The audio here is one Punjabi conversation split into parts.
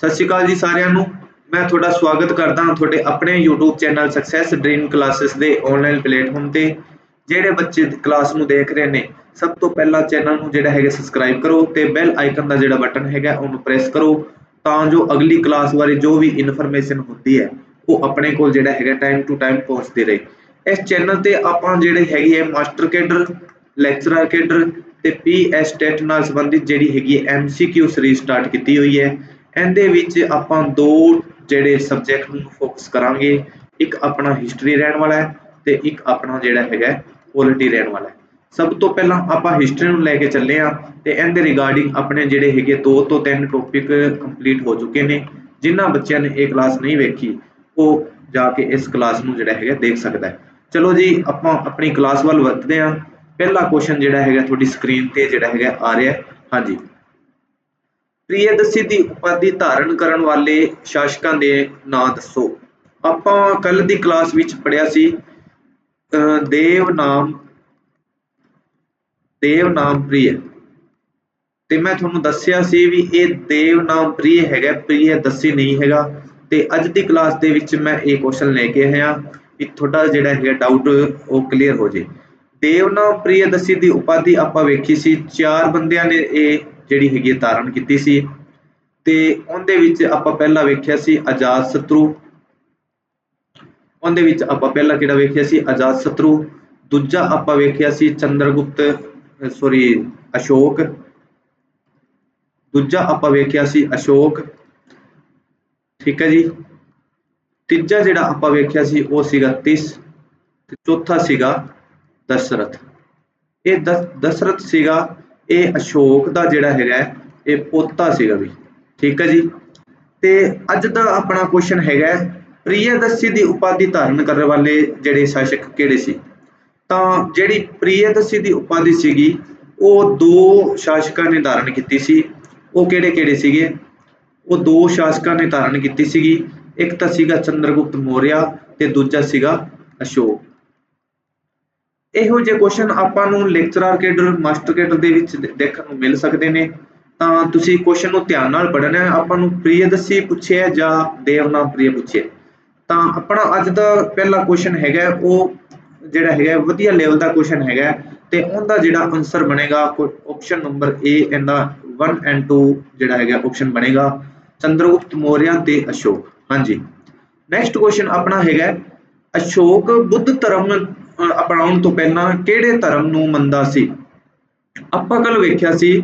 ਸਤਿ ਸ਼੍ਰੀ ਅਕਾਲ ਜੀ ਸਾਰਿਆਂ ਨੂੰ। ਮੈਂ ਤੁਹਾਡਾ ਸਵਾਗਤ ਕਰਦਾ ਹਾਂ ਤੁਹਾਡੇ ਆਪਣੇ YouTube channel success dream classes ਦੇ ਆਨਲਾਈਨ ਪਲੇਟਫਾਰਮ ਤੇ, ਜਿਹੜੇ ਬੱਚੇ ਕਲਾਸ ਨੂੰ ਦੇਖ ਰਹੇ ਨੇ। ਸਭ ਤੋਂ ਪਹਿਲਾਂ ਚੈਨਲ ਨੂੰ ਜਿਹੜਾ ਹੈਗਾ ਸਬਸਕ੍ਰਾਈਬ ਕਰੋ ਤੇ ਬੈਲ ਆਈਕਨ ਦਾ ਜਿਹੜਾ ਬਟਨ ਹੈਗਾ, ਉਹਨੂੰ ਪ੍ਰੈਸ ਕਰੋ ਤਾਂ ਜੋ ਅਗਲੀ ਕਲਾਸ ਬਾਰੇ ਜੋ ਵੀ ਇਨਫੋਰਮੇਸ਼ਨ ਹੁੰਦੀ ਹੈ, ਉਹ ਆਪਣੇ ਕੋਲ ਜਿਹੜਾ ਹੈਗਾ ਟਾਈਮ ਟੂ ਟਾਈਮ ਪਹੁੰਚਦੀ ਰਹੇ। ਇਸ ਚੈਨਲ ਤੇ ਆਪਾਂ ਜਿਹੜੇ ਹੈਗੀ ਹੈ ਮਾਸਟਰ ਕੇਡਰ ਲੈਕਚਰਰ ਕੇਡਰ ਤੇ ਪੀਐਸ ਟੈਟ ਨਾਲ ਸੰਬੰਧਿਤ ਜਿਹੜੀ ਹੈਗੀ ਹੈ ਐਮਸੀਕਿਊ ਸੀਰੀਜ਼ ਸਟਾਰਟ ਕੀਤੀ ਹੋਈ ਹੈ। ਇਹਦੇ ਵਿੱਚ ਆਪਾਂ ਦੋ ਜਿਹੜੇ ਸਬਜੈਕਟ ਨੂੰ ਫੋਕਸ ਕਰਾਂਗੇ, ਇੱਕ ਆਪਣਾ ਹਿਸਟਰੀ ਰਹਿਣ ਵਾਲਾ ਹੈ ਤੇ ਇੱਕ ਆਪਣਾ ਜਿਹੜਾ ਹੈਗਾ ਪੋਲਿਟੀ ਰਹਿਣ ਵਾਲਾ ਹੈ। ਸਭ ਤੋਂ ਪਹਿਲਾਂ ਆਪਾਂ ਹਿਸਟਰੀ ਨੂੰ ਲੈ ਕੇ ਚੱਲੇ ਆ ਤੇ ਇਹਦੇ ਰਿਗਾਰਡਿੰਗ ਆਪਣੇ ਜਿਹੜੇ ਹੈਗੇ ਦੋ ਤੋਂ ਤਿੰਨ ਟੌਪਿਕ ਕੰਪਲੀਟ ਹੋ ਚੁੱਕੇ ਨੇ, ਜਿਨ੍ਹਾਂ ਬੱਚਿਆਂ ਨੇ ਇਹ ਕਲਾਸ ਨਹੀਂ ਵੇਖੀ, ਉਹ ਜਾ ਕੇ ਇਸ ਕਲਾਸ ਨੂੰ ਜਿਹੜਾ ਹੈਗਾ ਦੇਖ ਸਕਦਾ ਹੈ। ਚਲੋ ਜੀ, ਆਪਾਂ ਆਪਣੀ ਕਲਾਸ ਵੱਲ ਵਧਦੇ ਹਾਂ। ਪਹਿਲਾ ਕੁਐਸਚਨ ਜਿਹੜਾ ਹੈਗਾ ਤੁਹਾਡੀ ਸਕਰੀਨ ਤੇ ਜਿਹੜਾ ਹੈਗਾ ਆ ਰਿਹਾ ਹਾਂਜੀ। ਪ੍ਰਿਯਦਰਸ਼ੀ ਦੀ ਉਪਾਧੀ ਧਾਰਨ ਕਰਨ ਵਾਲੇ ਸ਼ਾਸਕਾਂ ਦੇ ਨਾਂ ਦੱਸੋ। ਆਪਾਂ ਕੱਲ ਦੀ ਕਲਾਸ ਵਿੱਚ ਪੜਿਆ ਸੀ, ਅਹ ਦੇਵ ਨਾਮ ਦੇਵ ਨਾਮ ਪ੍ਰਿਯ ਤੇ ਮੈਂ ਤੁਹਾਨੂੰ ਦੱਸਿਆ ਸੀ ਵੀ ਇਹ ਦੇਵ ਨਾਮ ਪ੍ਰਿਯ ਹੈਗਾ ਪ੍ਰਿਯਦਰਸ਼ੀ ਨਹੀਂ ਹੈਗਾ। ਤੇ ਅੱਜ ਦੀ ਕਲਾਸ ਦੇ ਵਿੱਚ ਮੈਂ ਇਹ ਕੁਐਸਚਨ ਲੈ ਕੇ ਆਇਆ ਵੀ ਤੁਹਾਡਾ ਜਿਹੜਾ ਹੈਗਾ ਡਾਊਟ ਉਹ ਕਲੀਅਰ ਹੋ ਜੇ। ਦੇਵ ਨਾਮ ਪ੍ਰਿਯਦਰਸ਼ੀ ਦੀ ਉਪਾਧੀ ਆਪਾਂ ਵੇਖੀ ਸੀ, ਚਾਰ ਬੰਦਿਆਂ ਨੇ ਇਹ ਜਿਹੜੀ ਹੈਗੀ ਧਾਰਨ ਕੀਤੀ ਸੀ। ਤੇ ਉਹਦੇ ਵਿੱਚ ਆਪਾਂ ਪਹਿਲਾਂ ਵੇਖਿਆ ਸੀ ਆਜ਼ਾਦ ਸ਼ਤਰੂ। ਉਹਦੇ ਵਿੱਚ ਆਪਾਂ ਪਹਿਲਾਂ ਕਿਹੜਾ ਵੇਖਿਆ ਸੀ? ਆਜ਼ਾਦ ਸ਼ਤਰੂ। ਦੂਜਾ ਆਪਾਂ ਵੇਖਿਆ ਸੀ ਚੰਦਰਗੁਪਤ ਸੌਰੀ ਅਸ਼ੋਕ। ਦੂਜਾ ਆਪਾਂ ਵੇਖਿਆ ਸੀ ਅਸ਼ੋਕ। ਠੀਕ ਹੈ ਜੀ। ਤੀਜਾ ਜਿਹੜਾ ਆਪਾਂ ਵੇਖਿਆ ਸੀ ਉਹ ਸੀਗਾ ਤਿਸ। ਤੇ ਚੌਥਾ ਸੀਗਾ ਦਸ਼ਰਥ। ਇਹ ਦਸ- ਦਸ਼ਰਥ ਸੀਗਾ ਇਹ ਅਸ਼ੋਕ ਦਾ ਜਿਹੜਾ ਹੈਗਾ ਇਹ ਪੋਤਾ ਸੀਗਾ ਵੀ ਠੀਕ ਹੈ ਜੀ? ਤੇ ਅੱਜ ਦਾ ਆਪਣਾ ਕੁਐਸਚਨ ਹੈਗਾ ਹੈ, ਪ੍ਰਿਯਦਰਸ਼ੀ ਦੀ ਉਪਾਧੀ ਧਾਰਨ ਕਰਨ ਵਾਲੇ ਜਿਹੜੇ ਸ਼ਾਸਕ ਕਿਹੜੇ ਸੀ? ਤਾਂ ਜਿਹੜੀ ਪ੍ਰਿਯਦਰਸ਼ੀ ਦੀ ਉਪਾਧੀ ਸੀਗੀ ਉਹ ਦੋ ਸ਼ਾਸਕਾਂ ਨੇ ਧਾਰਨ ਕੀਤੀ ਸੀ। ਉਹ ਕਿਹੜੇ ਕਿਹੜੇ ਸੀਗੇ? ਉਹ ਦੋ ਸ਼ਾਸਕਾਂ ਨੇ ਧਾਰਨ ਕੀਤੀ ਸੀਗੀ। ਇੱਕ ਤਾਂ ਸੀਗਾ ਚੰਦਰਗੁਪਤ ਮੌਰਿਆ ਤੇ ਦੂਜਾ ਸੀਗਾ ਅਸ਼ੋਕ। ਇਹੋ ਜਿਹੇ ਕੁਐਸਚਨ ਆਪਾਂ ਨੂੰ ਲੈਕਚਰਰ ਕੇਡਰ ਮਾਸਟਰ ਕੇਡਰ ਦੇ ਵਿੱਚ ਦੇਖਣ ਨੂੰ ਮਿਲ ਸਕਦੇ ਨੇ। ਤਾਂ ਤੁਸੀਂ ਕੁਐਸਚਨ ਨੂੰ ਧਿਆਨ ਨਾਲ ਪੜ੍ਹਨਾ ਹੈ। ਆਪਾਂ ਨੂੰ ਪ੍ਰਿਯਦਰਸ਼ੀ ਪੁੱਛਿਆ ਜਾਂ ਦੇਵਨਾਮ ਪ੍ਰਿਯ ਪੁੱਛਿਆ ਤਾਂ ਆਪਣਾ ਅੱਜ ਦਾ ਪਹਿਲਾ ਕੁਐਸਚਨ ਹੈਗਾ ਉਹ ਜਿਹੜਾ ਹੈਗਾ ਵਧੀਆ ਲੈਵਲ ਦਾ ਕੁਐਸਚਨ ਹੈਗਾ ਤੇ ਉਹਦਾ ਜਿਹੜਾ ਆਨਸਰ ਬਣੇਗਾ ਆਪਸ਼ਨ ਨੰਬਰ A ਇਹਦਾ 1 ਐਂਡ 2 ਜਿਹੜਾ ਹੈਗਾ ਆਪਸ਼ਨ ਬਣੇਗਾ, ਚੰਦਰਗੁਪਤ ਮੌਰਿਆ ਤੇ ਅਸ਼ੋਕ। ਹਾਂਜੀ। ਨੈਕਸਟ ਕੁਐਸਚਨ ਆਪਣਾ ਹੈਗਾ ਅਸ਼ੋਕ ਬੁੱਧ ਧਰਮ ਅਪਣਾਉਣ ਤੋਂ ਪਹਿਲਾਂ ਕਿਹੜੇ ਧਰਮ ਨੂੰ ਮੰਨਦਾ ਸੀ? ਆਪਾਂ ਕੱਲ ਵੇਖਿਆ ਸੀ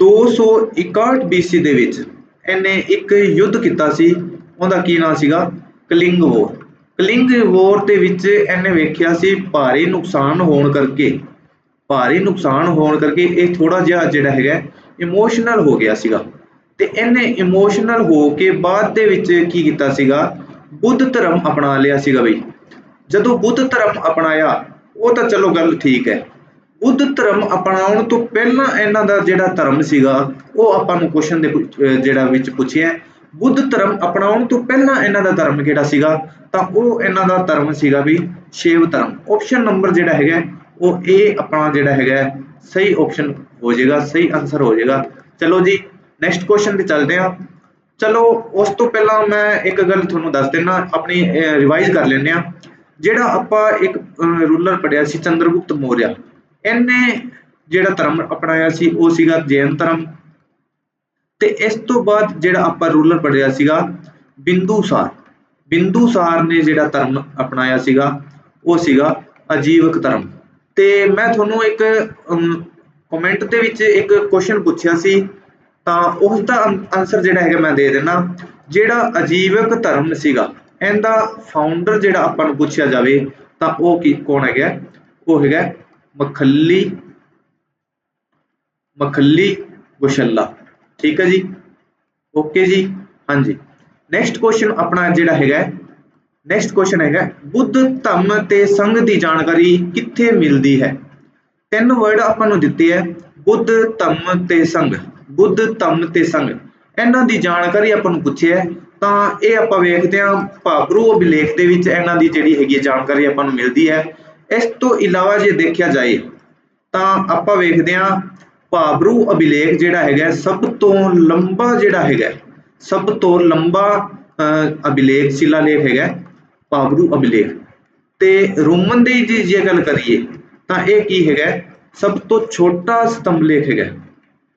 261 BC ਦੇ ਵਿੱਚ ਇਹਨੇ ਇੱਕ ਯੁੱਧ ਕੀਤਾ ਸੀ, ਉਹਦਾ ਕੀ ਨਾਮ ਸੀਗਾ? Cling war. ਕਲਿੰਗ ਵੋਰ ਦੇ ਵਿੱਚ ਇਹਨੇ ਵੇਖਿਆ ਸੀ ਭਾਰੀ ਨੁਕਸਾਨ ਹੋਣ ਕਰਕੇ। ਭਾਰੀ ਨੁਕਸਾਨ ਹੋਣ ਕਰਕੇ ਇਹ ਥੋੜਾ ਜਿਹਾ ਜਿਹੜਾ ਹੈਗਾ ਇਮੋਸ਼ਨਲ ਹੋ ਗਿਆ ਸੀਗਾ। ਤੇ ਇਹਨੇ ਇਮੋਸ਼ਨਲ ਹੋ ਕੇ ਬਾਅਦ ਦੇ ਵਿੱਚ ਕੀ ਕੀਤਾ ਸੀਗਾ? ਬੁੱਧ ਧਰਮ ਅਪਣਾ ਲਿਆ ਸੀਗਾ ਬਈ। ਜਦੋਂ ਬੁੱਧ ਧਰਮ ਅਪਣਾਇਆ, ਉਹ ਤਾਂ ਚਲੋ ਗੱਲ ਠੀਕ ਹੈ। ਬੁੱਧ ਧਰਮ ਅਪਣਾਉਣ ਤੋਂ ਪਹਿਲਾਂ ਇਹਨਾਂ ਦਾ ਜਿਹੜਾ ਧਰਮ ਸੀਗਾ, ਉਹ ਆਪਾਂ ਨੂੰ ਕੁਐਸਚਨ ਦੇ ਜਿਹੜਾ ਵਿੱਚ ਪੁੱਛਿਆ ਬੁੱਧ ਧਰਮ ਅਪਣਾਉਣ ਤੋਂ ਪਹਿਲਾਂ ਇਹਨਾਂ ਦਾ ਧਰਮ ਕਿਹੜਾ ਸੀਗਾ? ਤਾਂ ਉਹ ਇਹਨਾਂ ਦਾ ਧਰਮ ਸੀਗਾ ਵੀ ਸ਼ੇਵ ਧਰਮ। ਆਪਸ਼ਨ ਨੰਬਰ ਜਿਹੜਾ ਹੈਗਾ, ਉਹ ਇਹ ਆਪਣਾ ਜਿਹੜਾ ਹੈਗਾ, ਸਹੀ ਆਪਸ਼ਨ ਹੋ ਜਾਏਗਾ, ਸਹੀ ਆਨਸਰ ਹੋ ਜਾਏਗਾ। ਚਲੋ ਜੀ ਨੈਕਸਟ ਕੁਐਸਚਨ ਤੇ ਚੱਲਦੇ ਹਾਂ। ਚਲੋ, ਉਸ ਤੋਂ ਪਹਿਲਾਂ ਮੈਂ ਇੱਕ ਗੱਲ ਤੁਹਾਨੂੰ ਦੱਸ ਦਿੰਨਾ, ਆਪਣੀ ਰਿਵਾਈਜ਼ ਕਰ ਲੈਂਦੇ ਆ ਜਿਹੜਾ ਆਪਾਂ ਇੱਕ ਰੂਲਰ ਪੜਿਆ ਸੀ ਚੰਦਰਗੁਪਤ ਮੌਰਿਆ। ਇਹਨੇ ਜਿਹੜਾ ਧਰਮ ਅਪਣਾਇਆ ਸੀ, ਉਹ ਸੀਗਾ ਜੈਨ ਧਰਮ। ਤੇ ਇਸ ਤੋਂ ਬਾਅਦ ਜਿਹੜਾ ਆਪਾਂ ਰੂਲਰ ਪੜਿਆ ਸੀਗਾ ਬਿੰਦੂਸਾਰ ਬਿੰਦੂਸਾਰ ਨੇ ਜਿਹੜਾ ਧਰਮ ਅਪਣਾਇਆ ਸੀਗਾ, ਉਹ ਸੀਗਾ ਅਜੀਵਕ ਧਰਮ। ਤੇ ਮੈਂ ਤੁਹਾਨੂੰ ਇੱਕ ਕਮੈਂਟ ਦੇ ਵਿੱਚ ਇੱਕ ਕੁਐਸਚਨ ਪੁੱਛਿਆ ਸੀ, ਤਾਂ ਉਸ ਦਾ ਆਨਸਰ ਜਿਹੜਾ ਹੈਗਾ ਮੈਂ ਦੇ ਦਿੰਦਾ ਜਿਹੜਾ ਅਜੀਵਕ ਧਰਮ ਸੀਗਾ ਇਹਦਾ ਫਾਊਂਡਰ ਜਿਹੜਾ ਆਪਾਂ ਨੂੰ ਪੁੱਛਿਆ ਜਾਵੇ, ਤਾਂ ਉਹ ਕੀ, ਕੌਣ ਹੈਗਾ ਉਹ ਹੈਗਾ ਮਖੱਲੀ ਮਖੱਲੀ ਗੁਸ਼ੱਲਾ। ਠੀਕ ਹੈ ਜੀ? ਓਕੇ ਜੀ? ਹਾਂਜੀ। ਨੈਕਸਟ ਕੁਐਸਚਨ ਆਪਣਾ ਜਿਹੜਾ ਹੈਗਾ ਨੈਕਸਟ ਕੁਐਸਚਨ ਹੈਗਾ ਬੁੱਧ ਧੰਮ ਤੇ ਸੰਘ ਦੀ ਜਾਣਕਾਰੀ ਕਿੱਥੇ ਮਿਲਦੀ ਹੈ? ਤਿੰਨ ਵਰਡ ਆਪਾਂ ਨੂੰ ਦਿੱਤੇ ਹੈ, ਬੁੱਧ ਧੰਮ ਤੇ ਸੰਘ ਬੁੱਧ ਧੰਮ ਤੇ ਸੰਘ ਇਹਨਾਂ ਦੀ ਜਾਣਕਾਰੀ ਆਪਾਂ ਨੂੰ ਪੁੱਛਿਆ ਹੈ ਤਾਂ ਇਹ ਆਪਾਂ ਵੇਖਦੇ ਹਾਂ ਭਾਬਰੂ ਅਭਿਲੇਖ ਦੇ ਵਿੱਚ ਇਹਨਾਂ ਦੀ ਜਿਹੜੀ ਹੈਗੀ ਹੈ ਜਾਣਕਾਰੀ ਆਪਾਂ ਨੂੰ ਮਿਲਦੀ ਹੈ। ਇਸ ਤੋਂ ਇਲਾਵਾ ਜੇ ਦੇਖਿਆ ਜਾਏ ਤਾਂ ਆਪਾਂ ਵੇਖਦੇ ਹਾਂ ਭਾਬਰੂ ਅਭਿਲੇਖ ਜਿਹੜਾ ਹੈਗਾ ਸਭ ਤੋਂ ਲੰਬਾ ਜਿਹੜਾ ਹੈਗਾ ਸਭ ਤੋਂ ਲੰਬਾ ਅਹ, ਅਭਿਲੇਖ ਸ਼ਿਲਾਲੇਖ ਹੈਗਾ ਭਾਬਰੂ ਅਭਿਲੇਖ। ਤੇ ਰੋਮਨ ਦੀ ਜੀ ਜੇ ਗੱਲ ਕਰੀਏ ਤਾਂ ਇਹ ਕੀ ਹੈਗਾ ਸਭ ਤੋਂ ਛੋਟਾ ਸਤੰਭ ਲੇਖ ਹੈਗਾ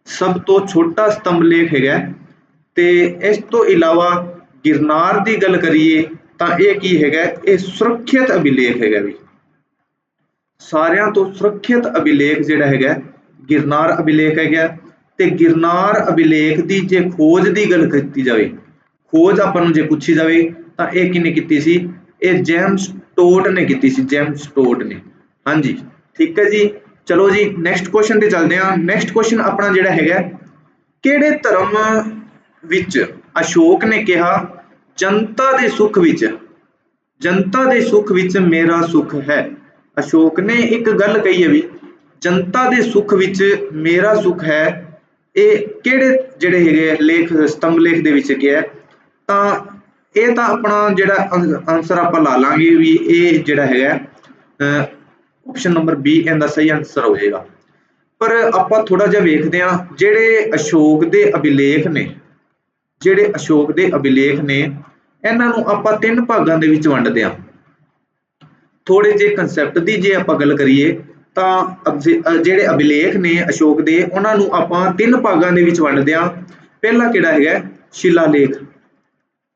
ਸਭ ਤੋਂ ਛੋਟਾ ਸਤੰਭ ਲੇਖ ਹੈਗਾ ਤੇ ਇਸ ਤੋਂ ਇਲਾਵਾ ਗਿਰਨਾਰ ਦੀ ਗੱਲ ਕਰੀਏ ਤਾਂ ਇਹ ਕੀ ਹੈਗਾ, ਇਹ ਸੁਰੱਖਿਅਤ ਅਭਿਲੇਖ ਹੈਗਾ ਵੀ। ਸਾਰਿਆਂ ਤੋਂ ਸੁਰੱਖਿਅਤ ਅਭਿਲੇਖ ਜਿਹੜਾ ਹੈਗਾ, ਗਿਰਨਾਰ ਅਭਿਲੇਖ ਹੈਗਾ ਤੇ ਗਿਰਨਾਰ ਅਭਿਲੇਖ ਦੀ ਜੇ ਖੋਜ ਦੀ ਗੱਲ ਕੀਤੀ ਜਾਵੇ, ਖੋਜ ਆਪਾਂ ਨੂੰ ਜੇ ਪੁੱਛੀ ਜਾਵੇ ਤਾਂ ਇਹ ਕਿਹਨੇ ਕੀਤੀ ਸੀ? ਇਹ ਜੇਮਸ ਟੋਡ ਨੇ ਕੀਤੀ ਸੀ, ਜੇਮਸ ਟੋਡ ਨੇ। ਹਾਂਜੀ, ਠੀਕ ਹੈ ਜੀ। ਚਲੋ ਜੀ ਨੈਕਸਟ ਕੁਐਸਚਨ ਤੇ ਚੱਲਦੇ ਹਾਂ। ਨੈਕਸਟ ਕੁਐਸਚਨ ਆਪਣਾ ਜਿਹੜਾ ਹੈਗਾ, ਕਿਹੜੇ ਧਰਮ ਵਿੱਚ ਅਸ਼ੋਕ ਨੇ ਕਿਹਾ, ਜਨਤਾ ਦੇ ਸੁੱਖ ਵਿੱਚ, ਜਨਤਾ ਦੇ ਸੁੱਖ ਵਿੱਚ ਮੇਰਾ ਸੁੱਖ ਹੈ। ਅਸ਼ੋਕ ਨੇ ਇੱਕ ਗੱਲ ਕਹੀ ਹੈ ਵੀ, ਜਨਤਾ ਦੇ ਸੁੱਖ ਵਿੱਚ ਮੇਰਾ ਸੁੱਖ ਹੈ। ਇਹ ਕਿਹੜੇ ਜਿਹੜੇ ਹੈਗੇ ਲੇਖ, ਸਤੰਭ ਲੇਖ ਦੇ ਵਿੱਚ ਕਿਹਾ ਤਾਂ ਇਹ ਤਾਂ ਆਪਣਾ ਜਿਹੜਾ ਆਨਸਰ ਆਪਾਂ ਲਾ ਲਾਂਗੇ ਵੀ ਇਹ ਜਿਹੜਾ ਹੈਗਾ ਆਪਸ਼ਨ ਨੰਬਰ ਬੀ ਇਹਦਾ ਸਹੀ ਆਨਸਰ ਹੋ ਪਰ ਆਪਾਂ ਥੋੜਾ ਜਿਹਾ ਵੇਖਦੇ ਹਾਂ, ਜਿਹੜੇ ਅਸ਼ੋਕ ਦੇ ਅਭਿਲੇਖ ਨੇ ਜਿਹੜੇ ਅਸ਼ੋਕ ਦੇ ਅਭਿਲੇਖ ਨੇ, ਇਹਨਾਂ ਨੂੰ ਆਪਾਂ ਤਿੰਨ ਭਾਗਾਂ ਦੇ ਵਿੱਚ ਵੰਡਦੇ ਹਾਂ। ਥੋੜੇ ਜਿਹੇ ਕਨਸੈਪਟ ਦੀ ਜੇ ਆਪਾਂ ਗੱਲ ਕਰੀਏ, ਤਾਂ ਅਬਜ਼ੇ- ਜਿਹੜੇ ਅਭਿਲੇਖ ਨੇ ਅਸ਼ੋਕ ਦੇ, ਉਹਨਾਂ ਨੂੰ ਆਪਾਂ ਤਿੰਨ ਭਾਗਾਂ ਦੇ ਵਿੱਚ ਵੰਡਦੇ ਹਾਂ। ਪਹਿਲਾ ਕਿਹੜਾ ਹੈਗਾ? ਸ਼ਿਲਾਲੇਖ।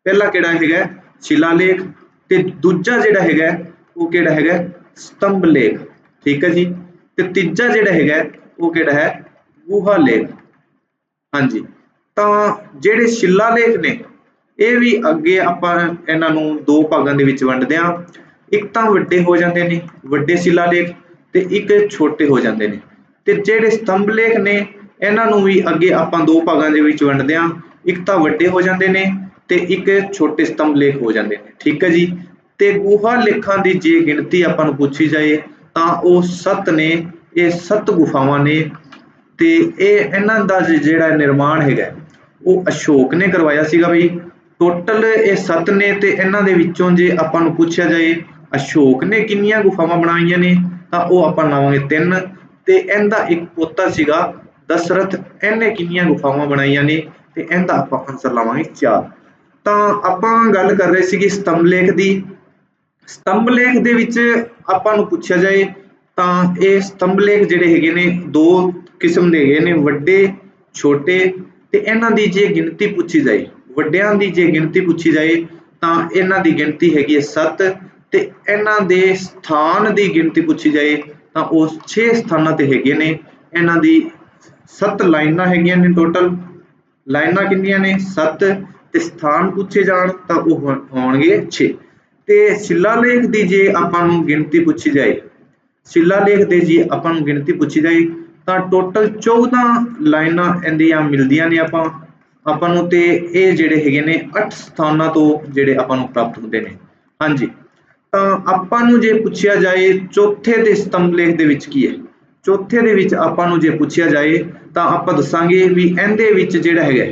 ਪਹਿਲਾ ਕਿਹੜਾ ਹੈਗਾ? ਸ਼ਿਲਾਲੇਖ। ਤੇ ਦੂਜਾ ਜਿਹੜਾ ਹੈਗਾ, ਉਹ ਕਿਹੜਾ ਹੈਗਾ? ਸਤੰਭ ਲੇਖ ਠੀਕ ਹੈ ਜੀ? ਤੇ ਤੀਜਾ ਜਿਹੜਾ ਹੈਗਾ, ਉਹ ਕਿਹੜਾ ਹੈ? ਗੁਹਾ ਲੇਖ ਹਾਂਜੀ। ਤਾਂ ਜਿਹੜੇ ਸ਼ਿਲਾ ਲੇਖ ਨੇ, ਇਹ ਵੀ ਅੱਗੇ ਆਪਾਂ ਇਹਨਾਂ ਨੂੰ ਦੋ ਭਾਗਾਂ ਦੇ ਵਿੱਚ ਵੰਡਦੇ ਹਾਂ। ਇੱਕ ਤਾਂ ਵੱਡੇ ਹੋ ਜਾਂਦੇ ਨੇ, ਵੱਡੇ ਸ਼ਿਲਾਲੇਖ ਤੇ ਇੱਕ ਛੋਟੇ ਹੋ ਜਾਂਦੇ ਨੇ। ਤੇ ਜਿਹੜੇ ਸਤੰਭ ਲੇਖ ਨੇ, ਇਹਨਾਂ ਨੂੰ ਵੀ ਅੱਗੇ ਆਪਾਂ ਦੋ ਭਾਗਾਂ ਦੇ ਵਿੱਚ ਵੰਡਦੇ ਹਾਂ। ਇੱਕ ਤਾਂ ਵੱਡੇ ਹੋ ਜਾਂਦੇ ਨੇ ਤੇ ਇੱਕ ਛੋਟੇ ਸਤੰਭ ਲੇਖ ਹੋ ਜਾਂਦੇ ਨੇ। ਠੀਕ ਹੈ ਜੀ? ਤੇ ਗੁਹਾ ਲੇਖਾਂ ਦੀ ਜੇ ਗਿਣਤੀ ਆਪਾਂ ਨੂੰ ਪੁੱਛੀ ਜਾਏ, ਤਾਂ ਉਹ ਸੱਤ ਨੇ, ਇਹ ਸੱਤ ਗੁਫਾਵਾਂ ਨੇ। ਤੇ ਇਹ ਇਹਨਾਂ ਦਾ ਜਿਹੜਾ ਨਿਰਮਾਣ ਹੈਗਾ, ਉਹ ਅਸ਼ੋਕ ਨੇ ਕਰਵਾਇਆ ਸੀਗਾ ਬਈ ਟੋਟਲ ਇਹ ਸੱਤ ਨੇ ਤੇ ਇਹਨਾਂ ਦੇ ਵਿੱਚੋਂ ਜੇ ਆਪਾਂ ਨੂੰ ਪੁੱਛਿਆ ਜਾਏ ਅਸ਼ੋਕ ਨੇ ਕਿੰਨੀਆਂ ਗੁਫਾਵਾਂ ਬਣਾਈਆਂ ਨੇ, ਤਾਂ ਉਹ ਆਪਾਂ ਲਾਵਾਂਗੇ ਤਿੰਨ ਤੇ ਇਹਦਾ ਇੱਕ ਪੋਤਾ ਸੀਗਾ ਦਸ਼ਰਥ, ਇਹਨੇ ਕਿੰਨੀਆਂ ਗੁਫਾਵਾਂ ਬਣਾਈਆਂ ਨੇ ਤੇ ਇਹਦਾ ਆਪਾਂ ਆਨਸਰ ਲਾਵਾਂਗੇ ਚਾਰ। ਤਾਂ ਆਪਾਂ ਗੱਲ ਕਰ ਰਹੇ ਸੀਗੇ ਸਤੰਭ ਲੇਖ ਦੀ। ਸਤੰਭ ਲੇਖ ਦੇ ਵਿੱਚ ਆਪਾਂ ਨੂੰ ਪੁੱਛਿਆ ਜਾਏ ਤਾਂ ਇਹ ਸਤੰਭ ਲੇਖ ਜਿਹੜੇ ਹੈਗੇ ਨੇ, ਦੋ ਕਿਸਮ ਦੇ ਹੈਗੇ ਨੇ, ਵੱਡੇ, ਛੋਟੇ ਤੇ ਇਹਨਾਂ ਦੀ ਜੇ ਗਿਣਤੀ ਪੁੱਛੀ ਜਾਏ, ਵੱਡਿਆਂ ਦੀ ਜੇ ਗਿਣਤੀ ਪੁੱਛੀ ਜਾਏ ਤਾਂ ਇਹਨਾਂ ਦੀ ਗਿਣਤੀ ਹੈਗੀ ਹੈ 7 ਤੇ ਇਹਨਾਂ ਦੇ ਸਥਾਨ ਦੀ ਗਿਣਤੀ ਪੁੱਛੀ ਜਾਏ ਤਾਂ ਉਹ 6 ਸਥਾਨਾਂ ਤੇ ਹੈਗੇ ਨੇ, ਇਹਨਾਂ ਦੀ 7 ਲਾਈਨਾਂ ਹੈਗੀਆਂ ਨੇ ਟੋਟਲ ਲਾਈਨਾਂ ਕਿੰਨੀਆਂ ਨੇ 7 ਤੇ ਸਥਾਨ ਪੁੱਛੇ ਜਾਣ ਤਾਂ ਉਹ ਹੋ- ਹੋਣਗੇ 6 ਤੇ ਸ਼ਿਲਾਲੇਖ ਦੀ ਜੇ ਆਪਾਂ ਨੂੰ ਗਿਣਤੀ ਪੁੱਛੀ ਜਾਏ ਸ਼ਿਲਾਲੇਖ ਦੇ ਜੀ ਆਪਾਂ ਨੂੰ ਗਿਣਤੀ ਪੁੱਛੀ ਜਾਏ ਤਾਂ ਟੋਟਲ 14 ਲਾਈਨਾਂ ਇਹਦੀਆਂ ਮਿਲਦੀਆਂ ਨੇ ਆਪਾਂ ਆਪਾਂ ਨੂੰ ਤੇ ਇਹ ਜਿਹੜੇ ਹੈਗੇ ਨੇ 8 ਸਥਾਨਾਂ ਤੋਂ ਜਿਹੜੇ ਆਪਾਂ ਨੂੰ ਪ੍ਰਾਪਤ ਹੁੰਦੇ ਨੇ। ਹਾਂਜੀ, ਤਾਂ ਆਪਾਂ ਨੂੰ ਜੇ ਪੁੱਛਿਆ ਜਾਏ ਚੌਥੇ ਦੇ ਸਤੰਭ ਲੇਖ ਦੇ ਵਿੱਚ ਕੀ ਹੈ? ਚੌਥੇ ਦੇ ਵਿੱਚ ਆਪਾਂ ਨੂੰ ਜੇ ਪੁੱਛਿਆ ਜਾਏ ਤਾਂ ਆਪਾਂ ਦੱਸਾਂਗੇ ਵੀ ਇਹਦੇ ਵਿੱਚ ਜਿਹੜਾ ਹੈਗਾ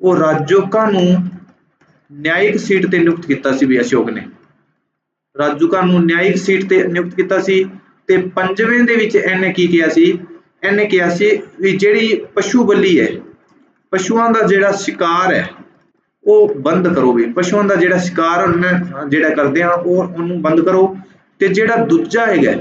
ਉਹ ਰਾਜੋਕਾਂ ਨੂੰ ਨਿਆਇਕ ਸੀਟ ਤੇ ਨਿਯੁਕਤ ਕੀਤਾ ਸੀ ਵੀ ਅਸ਼ੋਕ ਨੇ। ਰਾਜੂਕਾ ਨੂੰ ਨਿਆਇਕ ਸੀਟ ਤੇ ਨਿਯੁਕਤ ਕੀਤਾ ਸੀ ਤੇ ਪੰਜਵੇਂ ਦੇ ਵਿੱਚ ਇਹਨੇ ਕੀ ਕਿਹਾ ਸੀ? ਇਹਨੇ ਕਿਹਾ ਸੀ ਵੀ ਜਿਹੜੀ ਪਸ਼ੂ ਬਲੀ ਹੈ, ਪਸ਼ੂਆਂ ਦਾ ਜਿਹੜਾ ਸ਼ਿਕਾਰ ਹੈ, ਉਹ ਬੰਦ ਕਰੋ ਵੀ। ਪਸ਼ੂਆਂ ਦਾ ਜਿਹੜਾ ਸ਼ਿਕਾਰ ਉਹਨੇ ਜਿਹੜਾ ਕਰਦੇ ਆ, ਉਹ ਉਹਨੂੰ ਬੰਦ ਕਰੋ। ਤੇ ਜਿਹੜਾ ਦੂਜਾ ਹੈਗਾ,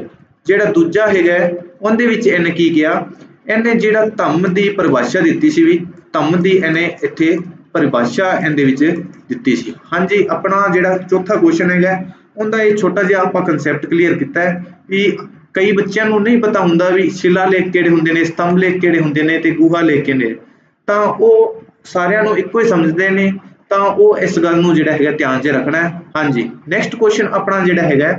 ਜਿਹੜਾ ਦੂਜਾ ਹੈਗਾ, ਉਹਦੇ ਵਿੱਚ ਇਹਨੇ ਕੀ ਕਿਹਾ? ਇਹਨੇ ਜਿਹੜਾ ਧੰਮ ਦੀ ਪਰਿਭਾਸ਼ਾ ਦਿੱਤੀ ਸੀ ਵੀ, ਧੰਮ ਦੀ ਇਹਨੇ ਇੱਥੇ ਪਰਿਭਾਸ਼ਾ ਇਹਦੇ ਵਿੱਚ ਦਿੱਤੀ ਸੀ। ਹਾਂਜੀ, ਆਪਣਾ ਜਿਹੜਾ ਚੌਥਾ ਕੁਐਸਚਨ ਹੈਗਾ, ਉਹਦਾ ਇਹ ਛੋਟਾ ਜਿਹਾ ਆਪਾਂ ਕਨਸੈਪਟ ਕਲੀਅਰ ਕੀਤਾ ਹੈ ਵੀ ਕਈ ਬੱਚਿਆਂ ਨੂੰ ਨਹੀਂ ਪਤਾ ਹੁੰਦਾ ਵੀ ਸ਼ਿਲਾ ਲੇਖ ਕਿਹੜੇ ਹੁੰਦੇ ਨੇ, ਸਤੰਭ ਲੇਖ ਕਿਹੜੇ ਹੁੰਦੇ ਨੇ ਤੇ ਗੁਹਾ ਲੇਖ ਕਿਹੜੇ ਤਾਂ ਉਹ ਸਾਰਿਆਂ ਨੂੰ ਇੱਕੋ ਹੀ ਸਮਝਦੇ ਨੇ, ਤਾਂ ਉਹ ਇਸ ਗੱਲ ਨੂੰ ਜਿਹੜਾ ਹੈਗਾ ਧਿਆਨ 'ਚ ਰੱਖਣਾ ਹੈ। ਹਾਂਜੀ ਨੈਕਸਟ ਕੁਐਸਚਨ ਆਪਣਾ ਜਿਹੜਾ ਹੈਗਾ